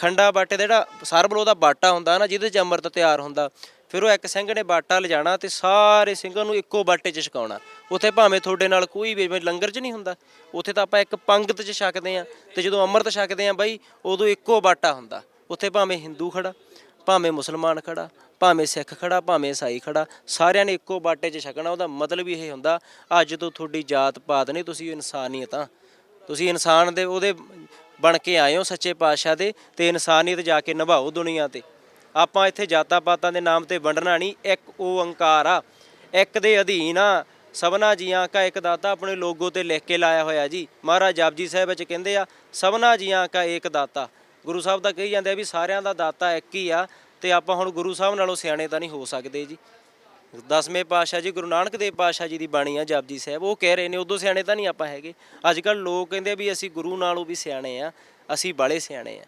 ਖੰਡਾ ਬਾਟੇ ਦਾ ਜਿਹੜਾ ਸਰਬਲੋ ਦਾ ਬਾਟਾ ਹੁੰਦਾ ਨਾ, ਜਿਹਦੇ ਚ ਅੰਮ੍ਰਿਤ ਤਿਆਰ ਹੁੰਦਾ, ਫਿਰ ਉਹ ਇੱਕ ਸਿੰਘ ਨੇ ਬਾਟਾ ਲਿਜਾਣਾ ਤੇ ਸਾਰੇ ਸਿੰਘਾਂ ਨੂੰ ਇੱਕੋ ਬਾਟੇ 'ਚ ਛਕਾਉਣਾ। ਉੱਥੇ ਭਾਵੇਂ ਤੁਹਾਡੇ ਨਾਲ ਕੋਈ ਵੀ ਲੰਗਰ 'ਚ ਨਹੀਂ ਹੁੰਦਾ, ਉੱਥੇ ਤਾਂ ਆਪਾਂ ਇੱਕ ਪੰਗਤ 'ਚ ਛਕਦੇ ਆ ਤੇ ਜਦੋਂ ਅੰਮ੍ਰਿਤ ਛਕਦੇ ਆ ਬਾਈ, ਉਦੋਂ ਇੱਕੋ ਬਾਟਾ ਹੁੰਦਾ। ਉੱਥੇ ਭਾਵੇਂ ਹਿੰਦੂ ਖੜਾ ਭਾਵੇਂ ਮੁਸਲਮਾਨ ਖੜਾ ਭਾਵੇਂ ਸਿੱਖ ਖੜਾ ਭਾਵੇਂ ਈਸਾਈ ਖੜਾ ਸਾਰਿਆਂ ਨੇ ਇੱਕੋ ਬਾਟੇ 'ਚ ਛਕਣਾ, ਉਹਦਾ ਮਤਲਬ ਹੀ ਇਹ ਹੁੰਦਾ, ਅੱਜ ਤੋਂ ਤੁਹਾਡੀ ਜਾਤ ਪਾਤ ਨਹੀਂ, ਤੁਸੀਂ ਇਨਸਾਨੀਅਤ ਆ ਤੁਸੀਂ ਇਨਸਾਨ ਦੇ, ਉਹਦੇ ਬਣ ਕੇ ਆਏ ਹੋ ਸੱਚੇ ਪਾਤਸ਼ਾਹ ਦੇ ਤੇ ਇਨਸਾਨੀਅਤ ਜਾ ਕੇ ਨਿਭਾਓ ਦੁਨੀਆ ਤੇ। ਆਪਾਂ ਇੱਥੇ ਜਾਤਾਂ ਪਾਤਾਂ ਦੇ ਨਾਮ ਤੇ ਵੰਡਣਾ ਨਹੀਂ, ਇੱਕ ਓੰਕਾਰ ਆ, ਇੱਕ ਦੇ ਅਧੀਨ ਆ। ਸਭਨਾ ਜੀਆਂ ਕਾ ਇੱਕ ਦਾਤਾ ਆਪਣੇ ਲੋਗੋ ਤੇ ਲਿਖ ਕੇ ਲਾਇਆ ਹੋਇਆ ਜੀ। ਮਹਾਰਾਜ ਜਪਜੀ ਸਾਹਿਬ ਵਿੱਚ ਕਹਿੰਦੇ ਆ, ਸਭਨਾ ਜੀਆਂ ਕਾ ਇੱਕ ਦਾਤਾ। ਗੁਰੂ ਸਾਹਿਬ ਤਾਂ ਕਹੀ ਜਾਂਦੇ ਆ ਵੀ ਸਾਰਿਆਂ ਦਾ ਦਾਤਾ ਇੱਕ ਹੀ ਆ ਤੇ ਆਪਾਂ ਹੁਣ ਗੁਰੂ ਸਾਹਿਬ ਨਾਲੋਂ ਸਿਆਣੇ ਤਾਂ ਨਹੀਂ ਹੋ ਸਕਦੇ ਜੀ। ਦਸਵੇਂ ਪਾਤਸ਼ਾਹ ਜੀ, ਗੁਰੂ ਨਾਨਕ ਦੇਵ ਪਾਤਸ਼ਾਹ ਜੀ ਦੀ ਬਾਣੀ ਆ, ਜਪਜੀ ਸਾਹਿਬ, ਉਹ ਕਹਿ ਰਹੇ ਨੇ, ਉਦੋਂ ਸਿਆਣੇ ਤਾਂ ਨਹੀਂ ਆਪਾਂ ਹੈਗੇ। ਅੱਜ ਕੱਲ ਲੋਕ ਕਹਿੰਦੇ ਵੀ ਅਸੀਂ ਗੁਰੂ ਨਾਲੋਂ ਵੀ ਸਿਆਣੇ ਆ, ਅਸੀਂ ਬਾਲੇ ਸਿਆਣੇ ਆ।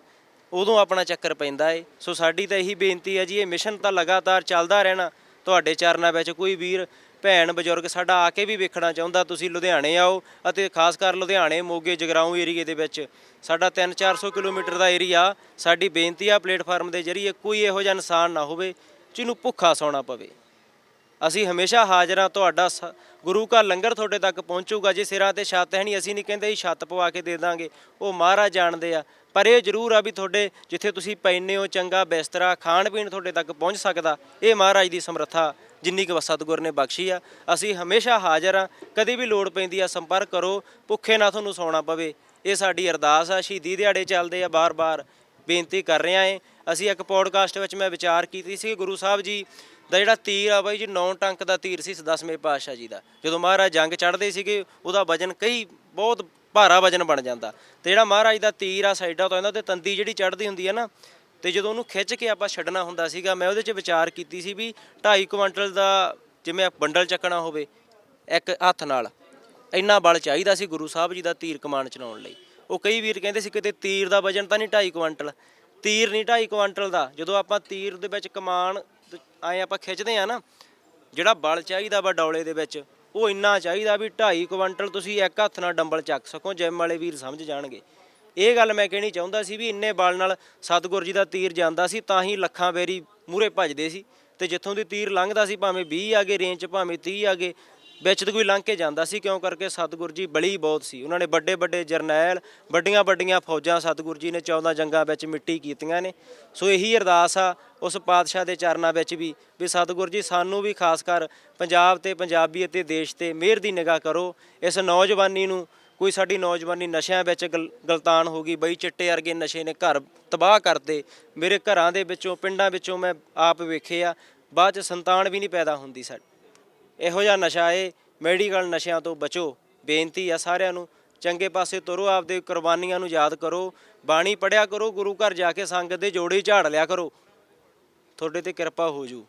ਉਦੋਂ ਆਪਣਾ ਚੱਕਰ ਪੈਂਦਾ ਏ। ਸੋ ਸਾਡੀ ਤਾਂ ਇਹੀ ਬੇਨਤੀ ਹੈ ਜੀ, ਇਹ ਮਿਸ਼ਨ ਤਾਂ ਲਗਾਤਾਰ ਚੱਲਦਾ ਰਹਿਣਾ। ਤੁਹਾਡੇ ਚਰਨਾਂ ਵਿੱਚ ਕੋਈ ਵੀਰ, ਭੈਣ, ਬਜ਼ੁਰਗ ਸਾਡਾ ਆ ਕੇ ਵੀ ਵੇਖਣਾ ਚਾਹੁੰਦਾ, ਤੁਸੀਂ ਲੁਧਿਆਣੇ ਆਓ ਅਤੇ ਖਾਸ ਕਰ ਲੁਧਿਆਣੇ, ਮੋਗੇ, ਜਗਰਾਉਂ ਏਰੀਏ ਦੇ ਵਿੱਚ। ਸਾਡਾ 3-400 ਕਿਲੋਮੀਟਰ ਦਾ ਏਰੀਆ, ਸਾਡੀ ਬੇਨਤੀ ਆ ਪਲੇਟਫਾਰਮ ਦੇ ਜ਼ਰੀਏ ਕੋਈ ਇਹੋ ਜਿਹਾ ਇਨਸਾਨ ਨਾ ਹੋਵੇ, ਜਿਹਨੂੰ ਭੁੱਖਾ ਸੌਣਾ ਪਵੇ। ਅਸੀਂ ਹਮੇਸ਼ਾ ਹਾਜ਼ਰ ਹਾਂ ਤੁਹਾਡਾ ਸ- ਗੁਰੂ ਘਰ ਲੰਗਰ ਤੁਹਾਡੇ ਤੱਕ ਪਹੁੰਚੂਗਾ, ਜੇ ਸਿਰਾਂ ਤੇ ਛੱਤ ਹੈ ਨਹੀਂ, ਅਸੀਂ ਨਹੀਂ ਕਹਿੰਦੇ ਹੀ ਛੱਤ ਪਵਾ ਕੇ ਦੇ ਦਾਂਗੇ, ਉਹ ਮਹਾਰਾਜ ਜਾਣਦੇ ਆ। ਪਰ ਇਹ ਜ਼ਰੂਰ ਆ ਵੀ ਤੁਹਾਡੇ ਜਿੱਥੇ ਤੁਸੀਂ ਪੈਨੇ ਹੋ, ਚੰਗਾ, ਬਿਸਤਰਾ ਖਾਣ ਪੀਣ ਤੁਹਾਡੇ ਤੱਕ ਪਹੁੰਚ ਸਕਦਾ, ਇਹ ਮਹਾਰਾਜ ਦੀ ਸਮਰੱਥਾ, ਜਿੰਨੀ ਕੁ ਸਤਿਗੁਰ ਨੇ ਬਖਸ਼ੀ ਆ। ਅਸੀਂ ਹਮੇਸ਼ਾ ਹਾਜ਼ਰ ਆ, ਕਦੇ ਵੀ ਲੋੜ ਪੈਂਦੀ ਆ, ਸੰਪਰਕ ਕਰੋ, ਭੁੱਖੇ ਨਾ ਤੁਹਾਨੂੰ ਸੌਣਾ ਪਵੇ। ਇਹ ਸਾਡੀ ਅਰਦਾਸ ਆ, ਸ਼ਹੀਦੀ ਦਿਹਾੜੇ ਚੱਲਦੇ ਆ, ਬਾਰ-ਬਾਰ ਬੇਨਤੀ ਕਰ ਰਿਹਾ ਏ। ਅਸੀਂ ਇੱਕ ਪੋਡਕਾਸਟ ਵਿੱਚ ਮੈਂ ਵਿਚਾਰ ਕੀਤੀ ਸੀ ਕਿ ਗੁਰੂ ਸਾਹਿਬ ਜੀ ਦਾ ਜਿਹੜਾ ਤੀਰ ਆ ਬਾਈ ਜੀ, ਨੌ ਟੰਕ ਦਾ ਤੀਰ ਸੀ ਦਸਵੇਂ ਪਾਤਸ਼ਾਹ ਜੀ ਦਾ। ਜਦੋਂ ਮਹਾਰਾਜ ਜੰਗ ਚੜ੍ਹਦੇ ਸੀਗੇ, ਉਹਦਾ ਵਜਨ ਕਈ ਬਹੁਤ ਭਾਰਾ ਵਜਨ ਬਣ ਜਾਂਦਾ। ਤੇ ਜਿਹੜਾ ਮਹਾਰਾਜ ਦਾ ਤੀਰ ਆ, ਸਾਈਡਾਂ ਤੋਂ ਇਹਨਾਂ ਤੇ ਤੰਦੀ ਜਿਹੜੀ ਚੜ੍ਹਦੀ ਹੁੰਦੀ ਹੈ ਨਾ, ਤੇ ਜਦੋਂ ਉਹਨੂੰ ਖਿੱਚ ਕੇ ਆਪਾਂ ਛੱਡਣਾ ਹੁੰਦਾ ਸੀਗਾ, ਮੈਂ ਉਹਦੇ 'ਚ ਵਿਚਾਰ ਕੀਤੀ ਸੀ ਵੀ 2.5 ਕੁਇੰਟਲ ਦਾ ਜਿਵੇਂ ਬੰਡਲ ਚੱਕਣਾ ਹੋਵੇ, ਇੱਕ ਹੱਥ ਨਾਲ, ਇੰਨਾ ਬਲ ਚਾਹੀਦਾ ਸੀ ਗੁਰੂ ਸਾਹਿਬ ਜੀ ਦਾ ਤੀਰ ਕਮਾਨ ਚਲਾਉਣ ਲਈ। ਉਹ ਕਈ ਵੀਰ ਕਹਿੰਦੇ ਸੀ ਕਿਤੇ ਤੀਰ ਦਾ ਵਜਨ ਤਾਂ ਨਹੀਂ 2.5 ਕੁਇੰਟਲ, ਤੀਰ ਨਹੀਂ 2.5 ਕੁਇੰਟਲ ਦਾ। ਜਦੋਂ ਆਪਾਂ ਤੀਰ ਦੇ ਵਿੱਚ ਕਮਾਨ ਆਏ ਆਪਾਂ ਖਿੱਚਦੇ ਆ ਨਾ, ਜਿਹੜਾ ਬਲ ਚਾਹੀਦਾ ਵਾ ਡੌਲੇ ਦੇ ਵਿੱਚ, ਉਹ ਇੰਨਾ ਚਾਹੀਦਾ ਵੀ 2.5 ਕੁਇੰਟਲ ਤੁਸੀਂ ਇੱਕ ਹੱਥ ਨਾਲ ਡੰਬਲ ਚੱਕ ਸਕੋ, ਜਿਮ ਵਾਲੇ ਵੀਰ ਸਮਝ ਜਾਣਗੇ। ਇਹ ਗੱਲ ਮੈਂ ਕਹਿਣੀ ਚਾਹੁੰਦਾ ਸੀ ਵੀ ਇੰਨੇ ਬਲ ਨਾਲ ਸਤਿਗੁਰ ਜੀ ਦਾ ਤੀਰ ਜਾਂਦਾ ਸੀ, ਤਾਂ ਹੀ ਲੱਖਾਂ ਵੇਰੀ ਮੂਰੇ ਭੱਜਦੇ ਸੀ, ਤੇ ਜਿੱਥੋਂ ਦੀ ਤੀਰ ਲੰਘਦਾ ਸੀ, ਭਾਵੇਂ 20 ਗਏ ਰੇਂਜ 'ਚ, ਭਾਵੇਂ 30 ਗਏ ਵਿੱਚ ਤੇ ਕੋਈ ਲੰਘ ਕੇ ਜਾਂਦਾ ਸੀ, ਕਿਉਂ ਕਰਕੇ ਸਤਿਗੁਰ ਜੀ ਬਲੀ ਬਹੁਤ ਸੀ। ਉਹਨਾਂ ਨੇ ਵੱਡੇ ਵੱਡੇ ਜਰਨੈਲ, ਵੱਡੀਆਂ ਵੱਡੀਆਂ ਫੌਜਾਂ ਸਤਿਗੁਰ ਜੀ ਨੇ 14 ਜੰਗਾਂ ਵਿੱਚ ਮਿੱਟੀ ਕੀਤੀਆਂ ਨੇ। ਸੋ ਇਹੀ ਅਰਦਾਸ ਆ ਉਸ ਪਾਤਸ਼ਾਹ ਦੇ ਚਰਨਾਂ ਵਿੱਚ ਵੀ ਵੀ ਸਤਿਗੁਰ ਜੀ ਸਾਨੂੰ ਵੀ ਖਾਸ ਕਰ ਪੰਜਾਬ ਤੇ ਪੰਜਾਬੀ ਅਤੇ ਦੇਸ਼ ਤੇ ਮਿਹਰ ਦੀ ਨਿਗਾਹ ਕਰੋ। ਇਸ ਨੌਜਵਾਨੀ ਨੂੰ ਕੋਈ ਸਾਡੀ ਨੌਜਵਾਨੀ ਨਸ਼ਿਆਂ ਵਿੱਚ ਗਲ- ਗਲਤਾਨ ਹੋ ਗਈ, ਬਈ ਚਿੱਟੇ ਵਰਗੇ ਨਸ਼ੇ ਨੇ ਘਰ ਤਬਾਹ ਕਰਤੇ। ਮੇਰੇ ਘਰਾਂ ਦੇ ਵਿੱਚੋਂ, ਪਿੰਡਾਂ ਵਿੱਚੋਂ ਮੈਂ ਆਪ ਵੇਖੇ ਆ, ਬਾਅਦ ਚ ਸੰਤਾਨ ਵੀ ਨਹੀਂ ਪੈਦਾ ਹੁੰਦੀ ਸਾਡੀ। ਇਹੋ ਜਿਹਾ ਨਸ਼ਾ ਏ ਮੈਡੀਕਲ ਨਸ਼ਿਆਂ ਤੋਂ ਬਚੋ। ਬੇਨਤੀ ਆ ਸਾਰਿਆਂ ਨੂੰ, ਚੰਗੇ ਪਾਸੇ ਤੁਰੋ, ਆਪਦੇ ਕੁਰਬਾਨੀਆਂ ਨੂੰ ਯਾਦ ਕਰੋ, ਬਾਣੀ ਪੜਿਆ ਕਰੋ, ਗੁਰੂ ਘਰ ਜਾ ਕੇ ਸੰਗਤ ਦੇ ਜੋੜੇ ਝਾੜ ਲਿਆ ਕਰੋ। ਤੁਹਾਡੇ ਤੇ ਕਿਰਪਾ ਹੋ ਜੂ।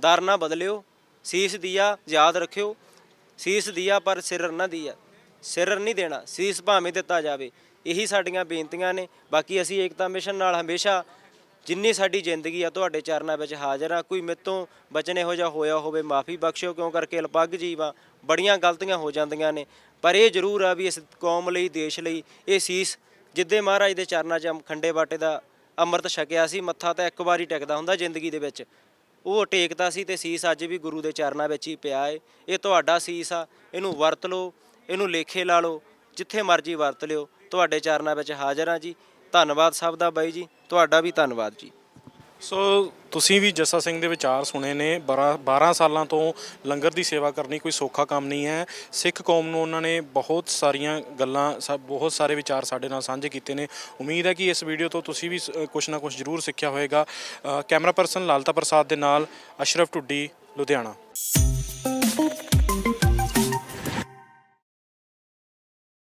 ਦਰ ਨਾ ਬਦਲਿਓ, ਸੀਸ ਦੀਆ ਯਾਦ ਰੱਖਿਓ। ਸੀਸ ਦੀਆ ਪਰ ਸਿਰ ਨਾ ਦੀਆ। ਸਿਰ ਨਹੀਂ ਦੇਣਾ, ਸੀਸ ਭਾਵੇਂ ਦਿੱਤਾ ਜਾਵੇ। ਇਹੀ ਸਾਡੀਆਂ ਬੇਨਤੀਆਂ ਨੇ। ਬਾਕੀ ਅਸੀਂ ਏਕਤਾ ਮਿਸ਼ਨ ਨਾਲ ਹਮੇਸ਼ਾ ਜਿੰਨੀ ਸਾਡੀ ਜ਼ਿੰਦਗੀ ਆ ਤੁਹਾਡੇ ਚਰਨਾਂ ਵਿੱਚ ਹਾਜ਼ਰ ਆ, ਕੋਈ ਮੇਤੋਂ ਬਚਨ ਇਹੋ ਜਿਹਾ ਹੋਇਆ ਹੋਵੇ, ਮਾਫੀ ਬਖਸ਼ਿਓ, ਕਿਉਂ ਕਰਕੇ ਅਲਪੱਗ ਜੀਵਾਂ? ਬੜੀਆਂ ਗਲਤੀਆਂ ਹੋ ਜਾਂਦੀਆਂ ਨੇ। ਪਰ ਇਹ ਜ਼ਰੂਰ ਆ ਵੀ ਇਸ ਕੌਮ ਲਈ, ਦੇਸ਼ ਲਈ ਇਹ ਸੀਸ ਜਿੱਦੇ ਮਹਾਰਾਜ ਦੇ ਚਰਨਾਂ 'ਚ ਖੰਡੇ ਬਾਟੇ ਦਾ ਅੰਮ੍ਰਿਤ ਛਕਿਆ ਸੀ, ਮੱਥਾ ਤਾਂ ਇੱਕ ਵਾਰੀ ਟਿਕਦਾ ਹੁੰਦਾ ਜ਼ਿੰਦਗੀ ਦੇ ਵਿੱਚ। ਉਹ ਟੇਕਦਾ ਸੀ ਤੇ ਸੀਸ ਅੱਜ ਵੀ ਗੁਰੂ ਦੇ ਚਰਨਾਂ ਵਿੱਚ ਹੀ ਪਿਆ ਏ। ਇਹ ਤੁਹਾਡਾ ਸੀਸ ਆ, ਇਹਨੂੰ ਵਰਤ ਲਓ, ਇਹਨੂੰ ਲੇਖੇ ਲਾ ਲਓ, ਜਿੱਥੇ ਮਰਜ਼ੀ ਵਰਤ ਲਿਓ। ਤੁਹਾਡੇ ਚਰਨਾਂ ਵਿੱਚ ਹਾਜ਼ਰ ਹਾਂ ਜੀ। ਧੰਨਵਾਦ ਸਭ ਦਾ ਬਾਈ ਜੀ, ਤੁਹਾਡਾ ਵੀ ਧੰਨਵਾਦ ਜੀ। ਸੋ ਤੁਸੀਂ ਵੀ ਜੱਸਾ ਸਿੰਘ ਦੇ ਵਿਚਾਰ ਸੁਣੇ ਨੇ 12 12 ਸਾਲਾਂ ਤੋਂ ਲੰਗਰ ਦੀ ਸੇਵਾ ਕਰਨੀ ਕੋਈ ਸੌਖਾ ਕੰਮ ਨਹੀਂ ਹੈ। ਸਿੱਖ ਕੌਮ ਨੂੰ ਉਹਨਾਂ ਨੇ ਬਹੁਤ ਸਾਰੀਆਂ ਗੱਲਾਂ ਸਭ ਬਹੁਤ ਸਾਰੇ ਵਿਚਾਰ ਸਾਡੇ ਨਾਲ ਸਾਂਝੇ ਕੀਤੇ ਨੇ। ਉਮੀਦ ਹੈ ਕਿ ਇਸ ਵੀਡੀਓ ਤੋਂ ਤੁਸੀਂ ਵੀ ਸ- ਕੁਛ ਨਾ ਕੁਛ ਜ਼ਰੂਰ ਸਿੱਖਿਆ ਹੋਵੇਗਾ। ਕੈਮਰਾ ਪਰਸਨ ਲਾਲਤਾ ਪ੍ਰਸਾਦ ਦੇ ਨਾਲ ਅਸ਼ਰਫ ਟੁੱਡੀ ਲੁਧਿਆਣਾ।